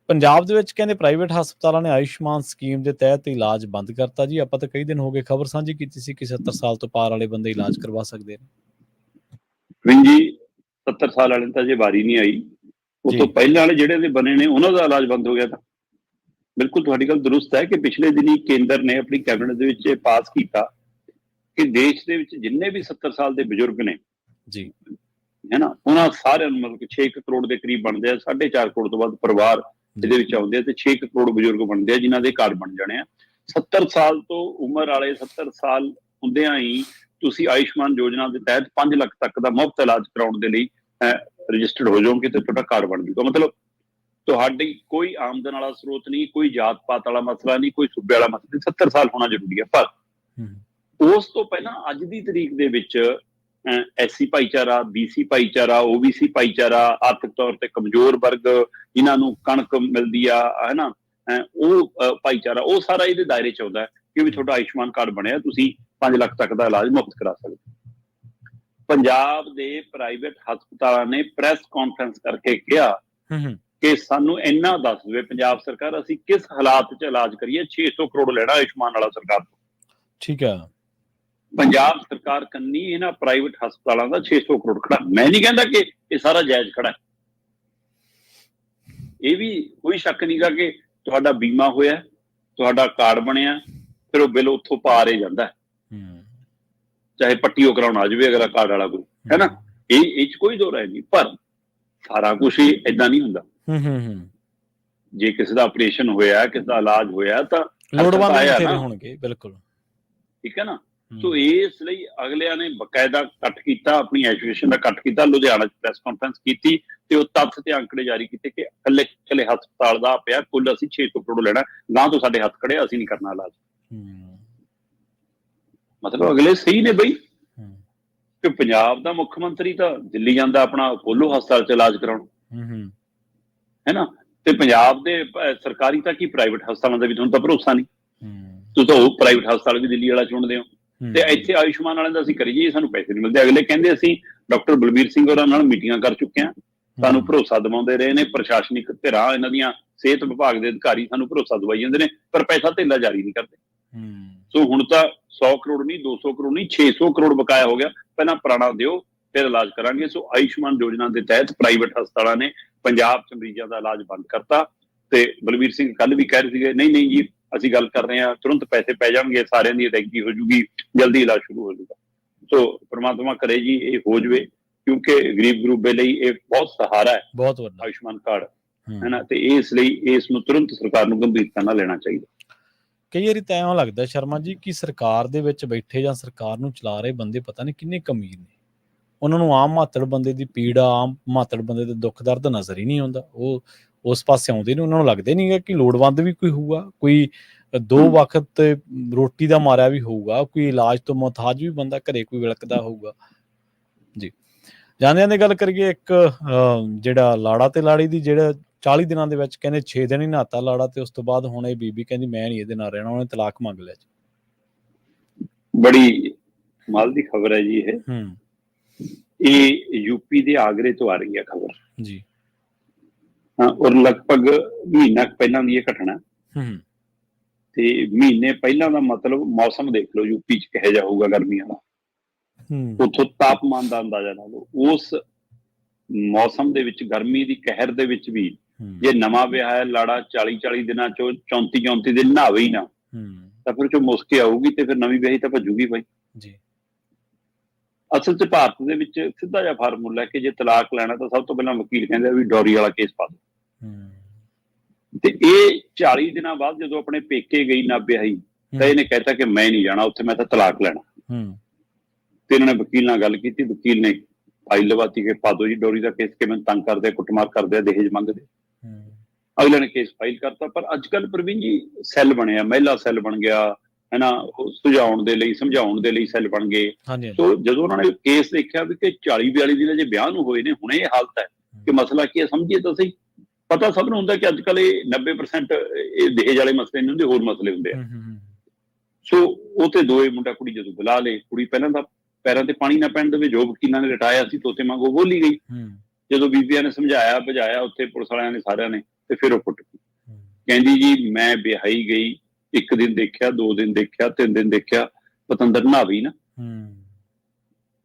ਪੰਜਾਬ ਦੇ ਵਿੱਚ ਕਹਿੰਦੇ ਪ੍ਰਾਈਵੇਟ ਹਸਪਤਾਲਾਂ ਨੇ ਆਯੁਸ਼ਮਾਨ ਸਕੀਮ ਦੇ ਤਹਿਤ ਇਲਾਜ ਬੰਦ ਕਰਤਾ ਜੀ। ਆਪਾਂ ਤਾਂ ਕਈ ਦਿਨ ਹੋ ਗਏ ਖਬਰ ਸਾਂਝੀ ਕੀਤੀ ਸੀ ਕਿ 70 ਸਾਲ ਤੋਂ ਪਾਰ ਵਾਲੇ ਬੰਦੇ ਇਲਾਜ ਕਰਵਾ ਸਕਦੇ ਨੇ। ਜੀ 70 ਸਾਲ ਵਾਲੇ ਤਾਂ ਜੇ ਵਾਰੀ ਨਹੀਂ ਆਈ। ਉਸ। ਤੋਂ ਪਹਿਲਾਂ ਵਾਲੇ ਜਿਹੜੇ ਦੇ ਬਣੇ ਨੇ ਉਹਨਾਂ ਦਾ ਇਲਾਜ ਬੰਦ ਹੋ ਗਿਆ ਤਾਂ। ਬਿਲਕੁਲ ਤੁਹਾਡੀ ਗੱਲ ਦਰੁਸਤ ਹੈ ਕਿ ਪਿਛਲੇ ਦਿਨੀ ਕੇਂਦਰ ਨੇ ਆਪਣੀ ਕੈਬਨਿਟ ਦੇ ਵਿੱਚ ਇਹ ਪਾਸ ਕੀਤਾ ਕਿ ਦੇਸ਼ ਦੇ ਵਿੱਚ ਜਿੰਨੇ ਵੀ 70 ਸਾਲ ਦੇ ਬਜ਼ੁਰਗ ਨੇ ਜੀ। ਹੈ ਨਾ? ਉਹਨਾਂ ਸਾਰਿਆਂ ਨੂੰ ਮਤਲਬ ਕਿ 6 ਕਰੋੜ ਦੇ ਕਰੀਬ ਬਣਦੇ ਆ 4.5 ਕਰੋੜ ਤੋਂ ਵੱਧ ਪਰਿਵਾਰ ਇਹਦੇ ਵਿੱਚ ਆਉਂਦੇ ਆ ਤੇ 6 ਕਰੋੜ ਬਜ਼ੁਰਗ ਬਣਦੇ ਆ ਜਿਨ੍ਹਾਂ ਦੇ ਕਾਰਡ ਬਣ ਜਾਣੇ ਆ। 70 ਸਾਲ ਤੋਂ ਉਮਰ ਵਾਲੇ 70 ਸਾਲ ਹੁੰਦਿਆਂ ਹੀ ਤੁਸੀਂ ਆਯੁਸ਼ਮਾਨ ਯੋਜਨਾ ਦੇ ਤਹਿਤ 5 ਲੱਖ ਤੱਕ ਦਾ ਮੁਫਤ ਇਲਾਜ ਕਰਾਉਣ ਦੇ ਲਈ ਰਜਿਸਟਰਡ ਹੋ ਜਾਓਗੇ ਤੇ ਤੁਹਾਡਾ ਕਾਰਡ ਬਣ ਜੂਗਾ ਮਤਲਬ ਤੁਹਾਡੀ ਕੋਈ ਆਮਦਨ ਵਾਲਾ ਸਰੋਤ ਨਹੀਂ ਕੋਈ ਜਾਤ ਪਾਤ ਵਾਲਾ ਮਸਲਾ ਨਹੀਂ ਕੋਈ ਸੂਬੇ ਵਾਲਾ ਮਸਲਾ ਨਹੀਂ 70 ਸਾਲ ਹੋਣਾ ਜ਼ਰੂਰੀ ਹੈ ਪਰ ਉਸ ਤੋਂ ਪਹਿਲਾਂ ਅੱਜ ਦੀ ਤਰੀਕ ਦੇ ਵਿੱਚ ਐਸਸੀ ਭਾਈਚਾਰਾ ਬੀਸੀ ਭਾਈਚਾਰਾ ਓਬੀਸੀ ਭਾਈਚਾਰਾ ਆਰਥਿਕ ਤੌਰ ਤੇ ਕਮਜ਼ੋਰ ਵਰਗ ਜਿਨ੍ਹਾਂ ਨੂੰ ਕਣਕ ਮਿਲਦੀ ਆ ਹੈ ਨਾ ਅਹ ਉਹ ਭਾਈਚਾਰਾ ਉਹ ਸਾਰਾ ਇਹਦੇ ਦਾਇਰੇ ਚ ਆਉਂਦਾ ਕਿ ਵੀ ਤੁਹਾਡਾ ਆਯੁਸ਼ਮਾਨ ਕਾਰਡ ਬਣਿਆ ਤੁਸੀਂ 5 ਲੱਖ ਤੱਕ ਦਾ ਇਲਾਜ ਮੁਫਤ ਕਰਾ ਸਕਦੇ। ਪੰਜਾਬ ਦੇ ਪ੍ਰਾਈਵੇਟ ਹਸਪਤਾਲਾਂ ਨੇ ਪ੍ਰੈਸ ਕਾਨਫਰੰਸ ਕਰਕੇ ਕਿਹਾ ਕਿ ਸਾਨੂੰ ਇੰਨਾ ਦੱਸ ਦੇਵੇ ਪੰਜਾਬ ਸਰਕਾਰ ਅਸੀਂ ਕਿਸ ਹਾਲਾਤ 'ਚ ਇਲਾਜ ਕਰੀਏ 600 ਕਰੋੜ ਲੈਣਾ ਆਯੁਸ਼ਮਾਨ ਵਾਲਾ ਸਰਕਾਰ ਤੋਂ। ਠੀਕ ਹੈ ਪੰਜਾਬ ਸਰਕਾਰ ਕੰਨੀ ਇਹਨਾਂ ਪ੍ਰਾਈਵੇਟ ਹਸਪਤਾਲਾਂ ਦਾ 600 ਕਰੋੜ ਖੜਾ। ਮੈਂ ਨਹੀਂ ਕਹਿੰਦਾ ਕਿ ਇਹ ਸਾਰਾ ਜਾਇਜ਼ ਖੜਾ। ਇਹ ਵੀ ਕੋਈ ਸ਼ੱਕ ਨਹੀਂਗਾ ਕਿ ਤੁਹਾਡਾ ਬੀਮਾ ਹੋਇਆ ਤੁਹਾਡਾ ਕਾਰਡ ਬਣਿਆ ਫਿਰ ਉਹ ਬਿੱਲ ਉੱਥੋਂ ਪਾਰ ਹੀ ਜਾਂਦਾ ਹੈ। ਹੂੰ। ਚਾਹੇ ਪੱਟੀਓ ਕਰਾਉਣ ਆ ਜਾਵੇ ਅਗਲਾ ਕਾਰਡ ਵਾਲਾ ਕੋਈ ਹੈ ਨਾ? ਇਹ ਇਹ 'ਚ ਕੋਈ ਦੋ ਰਾਏ ਨਹੀਂ। ਪਰ ਸਾਰਾ ਕੁਝ ਹੀ ਇਦਾਂ ਨਹੀਂ ਹੁੰਦਾ। ਹੂੰ ਹੂੰ ਹੂੰ। ਜੇ ਕਿਸੇ ਦਾ ਆਪਰੇਸ਼ਨ ਹੋਇਆ ਕਿਸੇ ਦਾ ਇਲਾਜ ਹੋਇਆ ਤਾਂ ਲੋੜਵੰਦ। ਹੋਣਗੇ ਬਿਲਕੁਲ। ਠੀਕ ਹੈ ਨਾ? ਸੋ ਇਸ ਲਈ ਅਗਲਿਆਂ ਨੇ ਬਕਾਇਦਾ ਕੱਟ ਕੀਤਾ ਆਪਣੀ ਐਜੂਕੇਸ਼ਨ ਦਾ ਕੱਟ ਕੀਤਾ ਲੁਧਿਆਣਾ ਚ ਪ੍ਰੈਸ ਕਾਨਫਰੰਸ ਕੀਤੀ ਤੇ ਉਹ ਤੱਥ ਤੇ ਅੰਕੜੇ ਜਾਰੀ ਕੀਤੇ ਕਿ ਇਕੱਲੇ ਇਕੱਲੇ ਹਸਪਤਾਲ ਦਾ ਪਿਆ ਕੁੱਲ ਅਸੀਂ 600 ਕਰੋੜ ਲੈਣਾ ਨਾ ਤੋਂ ਸਾਡੇ ਹੱਥ ਖੜੇ ਅਸੀਂ ਨਹੀਂ ਕਰਨਾ ਇਲਾਜ। ਮਤਲਬ ਅਗਲੇ ਸਹੀ ਨੇ ਬਈ। ਕਿ ਪੰਜਾਬ ਦਾ ਮੁੱਖ ਮੰਤਰੀ ਤਾਂ ਦਿੱਲੀ ਜਾਂਦਾ ਆਪਣਾ ਅਪੋਲੋ ਹਸਪਤਾਲ ਚ ਇਲਾਜ ਕਰਾਉਣ। ਹੂੰ ਹੂੰ। ਨਾ? ਤੇ ਪੰਜਾਬ ਦੇ ਸਰਕਾਰੀ ਤਾਂ ਕੀ ਪ੍ਰਾਈਵੇਟ ਹਸਪਤਾਲਾਂ ਦਾ ਵੀ ਤੁਹਾਨੂੰ ਤਾਂ ਭਰੋਸਾ ਨਹੀਂ। ਤੁਸੀਂ ਤਾਂ ਉਹ ਪ੍ਰਾਈਵੇਟ ਹਸਪਤਾਲ ਵੀ ਦਿੱਲੀ ਵਾਲਾ ਚੁਣਦੇ ਹੂੰ, ਤੇ ਇੱਥੇ ਆਯੁਸ਼ਮਾਨ ਵਾਲਿਆਂ ਦਾ ਅਸੀਂ ਕਰੀ ਜੀ ਸਾਨੂੰ ਪੈਸੇ ਨਹੀਂ ਮਿਲਦੇ। ਅਗਲੇ ਕਹਿੰਦੇ ਅਸੀਂ ਡਾਕਟਰ ਬਲਬੀਰ ਸਿੰਘ ਹੋਰਾਂ ਨਾਲ ਮੀਟਿੰਗਾਂ ਕਰ ਚੁੱਕੇ ਹਾਂ। ਸਾਨੂੰ ਭਰੋਸਾ ਦਿਵਾਉਂਦੇ ਰਹੇ ਨੇ ਪ੍ਰਸ਼ਾਸਨਿਕ ਧਿਰਾਂ ਇਹਨਾਂ ਦੀਆਂ ਸਿਹਤ ਵਿਭਾਗ ਦੇ ਅਧਿਕਾਰੀ ਸਾਨੂੰ ਭਰੋਸਾ ਦਵਾਈ ਜਾਂਦੇ ਨੇ ਪਰ ਪੈਸਾ ਧੇਲਾ ਜਾਰੀ ਨਹੀਂ ਕਰਦੇ। ਹੂੰ। ਸੋ ਹੁਣ ਤਾਂ 100 ਕਰੋੜ ਨਹੀਂ 200 ਕਰੋੜ ਨਹੀਂ 600 ਕਰੋੜ ਬਕਾਇਆ ਹੋ ਗਿਆ। ਪਹਿਲਾਂ ਪੁਰਾਣਾ ਦਿਓ ਫਿਰ ਇਲਾਜ ਕਰਾਂਗੇ। ਸੋ ਆਯੁਸ਼ਮਾਨ ਯੋਜਨਾ ਦੇ ਤਹਿਤ ਪ੍ਰਾਈਵੇਟ ਹਸਪਤਾਲਾਂ ਨੇ ਪੰਜਾਬ ਚ ਮਰੀਜ਼ਾਂ ਦਾ ਇਲਾਜ ਬੰਦ ਕਰਤਾ। ਤੇ ਬਲਵੀਰ ਸਿੰਘ ਕੱਲ ਵੀ ਕਹਿ ਰਹੇ ਸੀਗੇ ਨਹੀਂ ਨਹੀਂ ਜੀ ਅਸੀਂ ਗੱਲ ਕਰ ਰਹੇ ਹਾਂ ਤੁਰੰਤ ਪੈਸੇ ਪੈ ਜਾਣਗੇ ਸਾਰਿਆਂ ਦੀ ਅਦਾਇਗੀ ਹੋ ਜੂਗੀ ਜਲਦੀ ਇਲਾਜ ਸ਼ੁਰੂ ਹੋ ਜਾਊਗਾ ਸੋ ਪ੍ਰਮਾਤਮਾ ਕਰੇ ਜੀ ਇਹ ਹੋ ਜਵੇ ਕਿਉਂਕਿ ਗਰੀਬ ਗਰੂਬੇ ਲਈ ਇਹ ਬਹੁਤ ਸਹਾਰਾ ਹੈ। ਬਹੁਤ ਵੱਡਾ। ਆਯੁਸ਼ਮਾਨ ਕਾਰਡ ਹੂੰ। ਹੈ ਨਾ? ਤੇ ਇਸ ਲਈ ਇਸ ਨੂੰ ਤੁਰੰਤ ਸਰਕਾਰ ਨੂੰ ਗੰਭੀਰਤਾ ਨਾਲ ਲੈਣਾ ਚਾਹੀਦਾ। ਕਈ ਵਾਰੀ ਤਾਂ ਐਂ ਲੱਗਦਾ ਸ਼ਰਮਾ ਜੀ ਕਿ ਸਰਕਾਰ ਦੇ ਵਿੱਚ ਬੈਠੇ ਜਾਂ ਸਰਕਾਰ ਨੂੰ ਚਲਾ ਰਹੇ ਬੰਦੇ ਪਤਾ ਨਹੀਂ ਕਿੰਨੇ ਕਮੀਰ ਨੇ। ਉਹਨਾਂ ਨੂੰ ਆਮ ਮਾਤੜ ਬੰਦੇ ਦੀ ਪੀੜਾ ਆਮ ਮਾਤੜ ਬੰਦੇ ਦੇ ਦੁੱਖ ਦਰਦ ਨਜ਼ਰ ਹੀ ਨਹੀਂ ਆਉਂਦਾ। ਉਹ ਉਸ ਪਾਸੇ ਆਉਂਦੇ ਨੇ ਉਹਨਾਂ ਨੂੰ ਲੱਗਦਾ ਨਹੀਂਗਾ ਕਿ ਲੋੜਵੰਦ ਵੀ ਕੋਈ ਹੋਊਗਾ ਕੋਈ ਦੋ। ਵਕਤ ਰੋਟੀ ਦਾ ਮਾਰਿਆ ਵੀ ਹੋਊਗਾ ਕੋਈ ਇਲਾਜ ਤੋਂ ਮੁਹਤਾਜ ਵੀ ਬੰਦਾ ਘਰੇ ਕੋਈ ਵਿਲਕਦਾ ਹੋਊਗਾ। ਜੀ। ਜਾਂਦੇ ਜਾਂਦੇ ਗੱਲ ਕਰੀਏ ਇੱਕ ਜਿਹੜਾ ਲਾੜਾ ਤੇ ਲਾੜੀ ਦੀ ਜਿਹੜਾ 40 ਦਿਨਾਂ ਦੇ ਵਿੱਚ ਕਹਿੰਦੇ 6 ਦਿਨ ਹੀ ਨਹਾਤਾ ਲਾੜਾ ਤੇ ਉਸ ਤੋਂ ਬਾਅਦ ਹੁਣ ਇਹ ਬੀਬੀ ਕਹਿੰਦੀ ਮੈਂ ਨਹੀਂ ਇਹਦੇ ਨਾਲ ਰਹਿਣਾ ਉਹਨੇ ਤਲਾਕ ਮੰਗ ਲਿਆ ਜੀ। ਬੜੀ ਮਾਲ ਦੀ ਖਬਰ ਹੈ ਜੀ ਇਹ। ਹੂੰ। ਇਹ ਯੂਪੀ ਦੇ ਆਗਰੇ ਤੋਂ ਆ ਰਹੀ ਹੈ ਖਬਰ। ਜੀ। ਔਰ ਲਗਭਗ ਮਹੀਨਾ ਪਹਿਲਾਂ ਦੀ ਇਹ ਘਟਨਾ। ਹੂੰ। ਤੇ ਮਹੀਨੇ ਪਹਿਲਾਂ ਦਾ ਮਤਲਬ ਮੌਸਮ ਦੇਖ ਲਓ ਯੂਪੀ ਚ ਕਿਹੋ ਜਿਹਾ ਹੋਊਗਾ ਗਰਮੀਆਂ ਦਾ। ਹੂੰ। ਉੱਥੋਂ ਤਾਪਮਾਨ ਦਾ ਅੰਦਾਜ਼ਾ ਲਾ ਲਓ। ਉਸ ਮੌਸਮ ਦੇ ਵਿੱਚ ਗਰਮੀ ਦੀ ਕਹਿਰ ਦੇ ਵਿੱਚ ਵੀ ਜੇ ਨਵਾਂ ਵਿਆਹ ਹੈ ਲਾੜਾ 40 40 ਦਿਨਾਂ ਚੋਂ 34 34 ਦਿਨ ਨਹਾਵੇ ਹੀ ਨਾ ਹੂੰ। ਤਾਂ ਫਿਰ ਜੋ ਮੁਸਕੇ ਆਊਗੀ ਤੇ ਫਿਰ ਨਵੀਂ ਵਿਆਹੀ ਤਾਂ ਭੱਜੂਗੀ ਭਾਈ ਜੀ। ਅਸਲ 'ਚ ਭਾਰਤ ਦੇ ਵਿੱਚ ਸਿੱਧਾ ਜਿਹਾ ਫਾਰਮੂਲਾ ਹੈ ਕਿ ਜੇ ਤਲਾਕ ਲੈਣਾ ਤਾਂ ਸਭ ਤੋਂ ਪਹਿਲਾਂ ਵਕੀਲ ਕਹਿੰਦੇ ਆ ਵੀ ਡੌਰੀ ਵਾਲਾ ਕੇਸ ਪਾ ਦਿਓ। ਹੂੰ ਤੇ ਇਹ 40 ਦਿਨਾਂ ਬਾਅਦ ਜਦੋਂ ਆਪਣੇ ਪੇਕੇ ਗਈ ਨਾ ਵਿਆਹੀ ਤਾਂ ਇਹਨੇ ਕਹਿਤਾ ਕਿ ਮੈਂ ਨਹੀਂ ਜਾਣਾ ਉੱਥੇ ਮੈਂ ਤਾਂ ਤਲਾਕ ਲੈਣਾ। ਹੂੰ। ਤੇ ਇਹਨਾਂ ਨੇ ਵਕੀਲ ਨਾਲ ਗੱਲ ਕੀਤੀ ਵਕੀਲ ਨੇ ਫਾਈਲ ਲਵਾਤੀ ਕਿ ਪਾ ਦਿਓ ਜੀ ਡੌਰੀ ਦਾ ਕੇਸ ਕਿ ਮੈਨੂੰ ਤੰਗ ਕਰਦੇ ਆ, ਕੁੱਟਮਾਰ ਕਰਦੇ ਆ, ਦਹੇਜ ਮੰਗਦੇ। ਹੂੰ। ਅਗਲੇ ਨੇ ਕੇਸ ਫਾਈਲ ਕਰਤਾ ਪਰ ਅੱਜ ਕੱਲ ਪ੍ਰਵੀਨ ਜੀ ਸੈੱਲ ਬਣਿਆ ਮਹਿਲਾ ਸੈੱਲ ਬਣ ਗਿਆ ਹੈ ਨਾ ਉਹ ਸੁਝਾਉਣ ਦੇ ਲਈ ਸਮਝਾਉਣ ਦੇ ਲਈ ਸੈੱਲ ਬਣ ਗਏ। ਸੋ ਜਦੋਂ ਉਹਨਾਂ ਨੇ ਕੇਸ ਦੇਖਿਆ ਵੀ ਕਿ 40 42 ਦਿਨ ਜੇ ਵਿਆਹ ਨੂੰ ਹੋਏ ਨੇ ਹੁਣੇ ਇਹ ਹਾਲਤ ਹੈ। ਕਿ ਮਸਲਾ ਕੀ ਹੈ ਸਮਝੀਏ ਤਾਂ ਸਹੀ। ਪਤਾ ਸਭ ਨੂੰ ਹੁੰਦਾ ਕਿ ਅੱਜ ਕੱਲ ਇਹ 90% ਇਹ ਦਹੇਜ ਵਾਲੇ ਮਸਲੇ ਨਹੀਂ ਹੁੰਦੇ ਹੋਰ ਮਸਲੇ ਹੁੰਦੇ ਆ। ਸੋ ਉਹ ਤੇ ਦੋਏ ਮੁੰਡਾ ਕੁੜੀ ਜਦੋਂ ਬੁਲਾ ਲੇ ਕੁੜੀ ਪਹਿਲਾਂ ਤਾਂ ਪੈਰਾਂ ਤੇ ਪਾਣੀ ਨਾ ਪੈਣ ਦੇਵੇ ਜੋ ਵਕੀਲਾਂ ਨੇ ਰਟਾਇਆ ਸੀ ਤੋਤੇ ਵਾਂਗੂ ਬੋਲੀ ਗਈ। ਜਦੋਂ ਬੀਬੀਆਂ ਨੇ ਸਮਝਾਇਆ ਬੁਝਾਇਆ ਉੱਥੇ ਪੁਲਿਸ ਵਾਲਿਆਂ ਨੇ ਸਾਰਿਆਂ ਨੇ ਤੇ ਫਿਰ ਉਹ ਫੁੱਟ ਗਈ। ਕਹਿੰਦੀ ਜੀ ਮੈਂ ਵਿਆਹੀ ਗਈ ਇੱਕ ਦਿਨ ਦੇਖਿਆ ਦੋ ਦਿਨ ਦੇਖਿਆ ਤਿੰਨ ਦਿਨ ਦੇਖਿਆ ਪਤੰਦਰ ਨਾ। ਹੂੰ।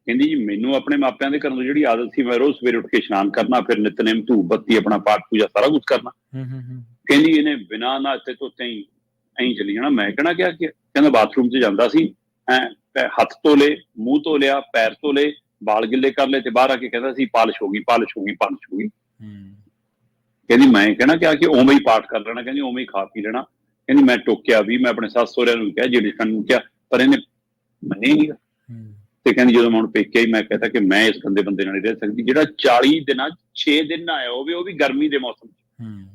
ਕਹਿੰਦੀ ਜੀ ਮੈਨੂੰ ਆਪਣੇ ਮਾਪਿਆਂ ਦੇ ਕਰਨ ਤੋਂ ਜਿਹੜੀ ਆਦਤ ਸੀ ਮੈਂ ਰੋਜ਼ ਸਵੇਰੇ ਉੱਠ ਕੇ ਇਸ਼ਨਾਨ ਕਰਨਾ ਫਿਰ ਨਿਤਨੇਮ ਧੂਪ ਬੱਤੀ ਆਪਣਾ ਪਾਠ ਪੂਜਾ ਸਾਰਾ ਕੁਝ ਕਰਨਾ। ਹੂੰ ਹੂੰ ਹੂੰ। ਕਹਿੰਦੀ ਇਹਨੇ ਬਿਨਾਂ ਨਹਾਤੇ ਧੋਤੇ ਹੀ ਐਂ ਚਲੀ ਜਾਣਾ। ਮੈਂ ਕਹਿਣਾ ਕਿਹਾ ਕਿ ਕਹਿੰਦਾ ਬਾਥਰੂਮ 'ਚ ਜਾਂਦਾ ਸੀ ਐ ਹੱਥ ਧੋ ਲੇ ਮੂੰਹ ਧੋ ਲਿਆ ਪੈਰ ਧੋ ਲੇ ਵਾਲ ਗਿੱਲੇ ਕਰ ਲਏ ਤੇ ਬਾਹਰ ਆ ਕੇ ਕਹਿੰਦਾ ਸੀ ਪਾਲਿਸ਼ ਹੋ ਗਈ ਪਾਲਿਸ਼ ਹੋ ਗਈ ਪਾਲਿਸ਼ ਹੋ ਗਈ। ਹੂੰ। ਕਹਿੰਦੀ ਮੈਂ ਕਹਿਣਾ ਕਿਹਾ ਕਿ ਉਵੇਂ ਹੀ ਪਾਠ ਕਰ ਲੈਣਾ। ਕਹਿੰਦੀ ਉਵੇਂ ਹੀ ਖਾ ਪੀ ਲੈਣਾ। ਕਹਿੰਦੀ ਮੈਂ ਟੋਕਿਆ ਵੀ ਮੈਂ ਆਪਣੇ ਸੱਸ ਸਹੁਰਿਆਂ ਨੂੰ ਕਿਹਾ ਜਿਹੜੀ ਨੂੰ ਕਿਹਾ ਪਰ ਇਹਨੇ ਮੰਨੇ ਨਹੀਂ ਹੂੰ। ਤੇ ਕਹਿੰਦੀ ਜਦੋਂ ਮੈਂ ਹੁਣ ਪੇਕੇ ਹੀ ਮੈਂ ਕਹਤਾ ਕਿ ਮੈਂ ਇਸ ਗੰਦੇ ਬੰਦੇ ਨਾਲ ਨਹੀਂ ਰਹਿ ਸਕਦੀ। ਜਿਹੜਾ 40 ਦਿਨਾਂ 6 ਦਿਨ ਨਾ ਆਇਆ ਹੋਵੇ ਉਹ ਵੀ ਗਰਮੀ ਦੇ ਮੌਸਮ 'ਚ। ਹੂੰ।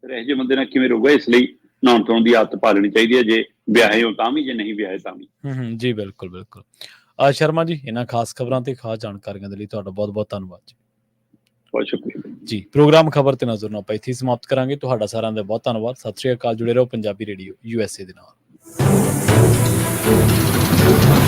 ਫਿਰ ਇਹੋ ਜਿਹੇ ਬੰਦੇ ਨਾਲ ਕਿਵੇਂ ਰਹੂਗਾ? ਇਸ ਲਈ ਨਹਾਉਣ ਧੋਣ ਦੀ ਆਦਤ ਪਾ ਲੈਣੀ ਚਾਹੀਦੀ ਹੈ। ਜੇ ਵਿਆਹੇ ਹੋ ਤਾਂ ਵੀ ਜੇ ਨਹੀਂ ਵਿਆਹੇ ਤਾਂ ਵੀ। ਹੂੰ ਹੂੰ। ਜੀ ਬਿਲਕੁਲ ਬਿਲਕੁਲ। ਆ ਸ਼ਰਮਾ ਜੀ ਇਹਨਾਂ ਖਾਸ ਖਬਰਾਂ ਤੇ ਖਾਸ ਜਾਣਕਾਰੀਆਂ ਦੇ ਲਈ ਤੁਹਾਡਾ ਬਹੁਤ ਬਹੁਤ ਧੰਨਵਾਦ ਜੀ। ਬਹੁਤ ਸ਼ੁਕਰੀਆ। ਜੀ ਪ੍ਰੋਗਰਾਮ ਖਬਰ ਤੇ ਨਜ਼ਰ ਆਪਾਂ ਇੱਥੇ ਹੀ ਸਮਾਪਤ ਕਰਾਂਗੇ। ਤੁਹਾਡਾ ਸਾਰਿਆਂ ਦਾ ਬਹੁਤ ਧੰਨਵਾਦ। ਸਤਿ ਸ਼੍ਰੀ ਅਕਾਲ ਜੁੜੇ ਰਹੋ Punjabi radio U S A ਦੇ ਨਾਲ। Thank you.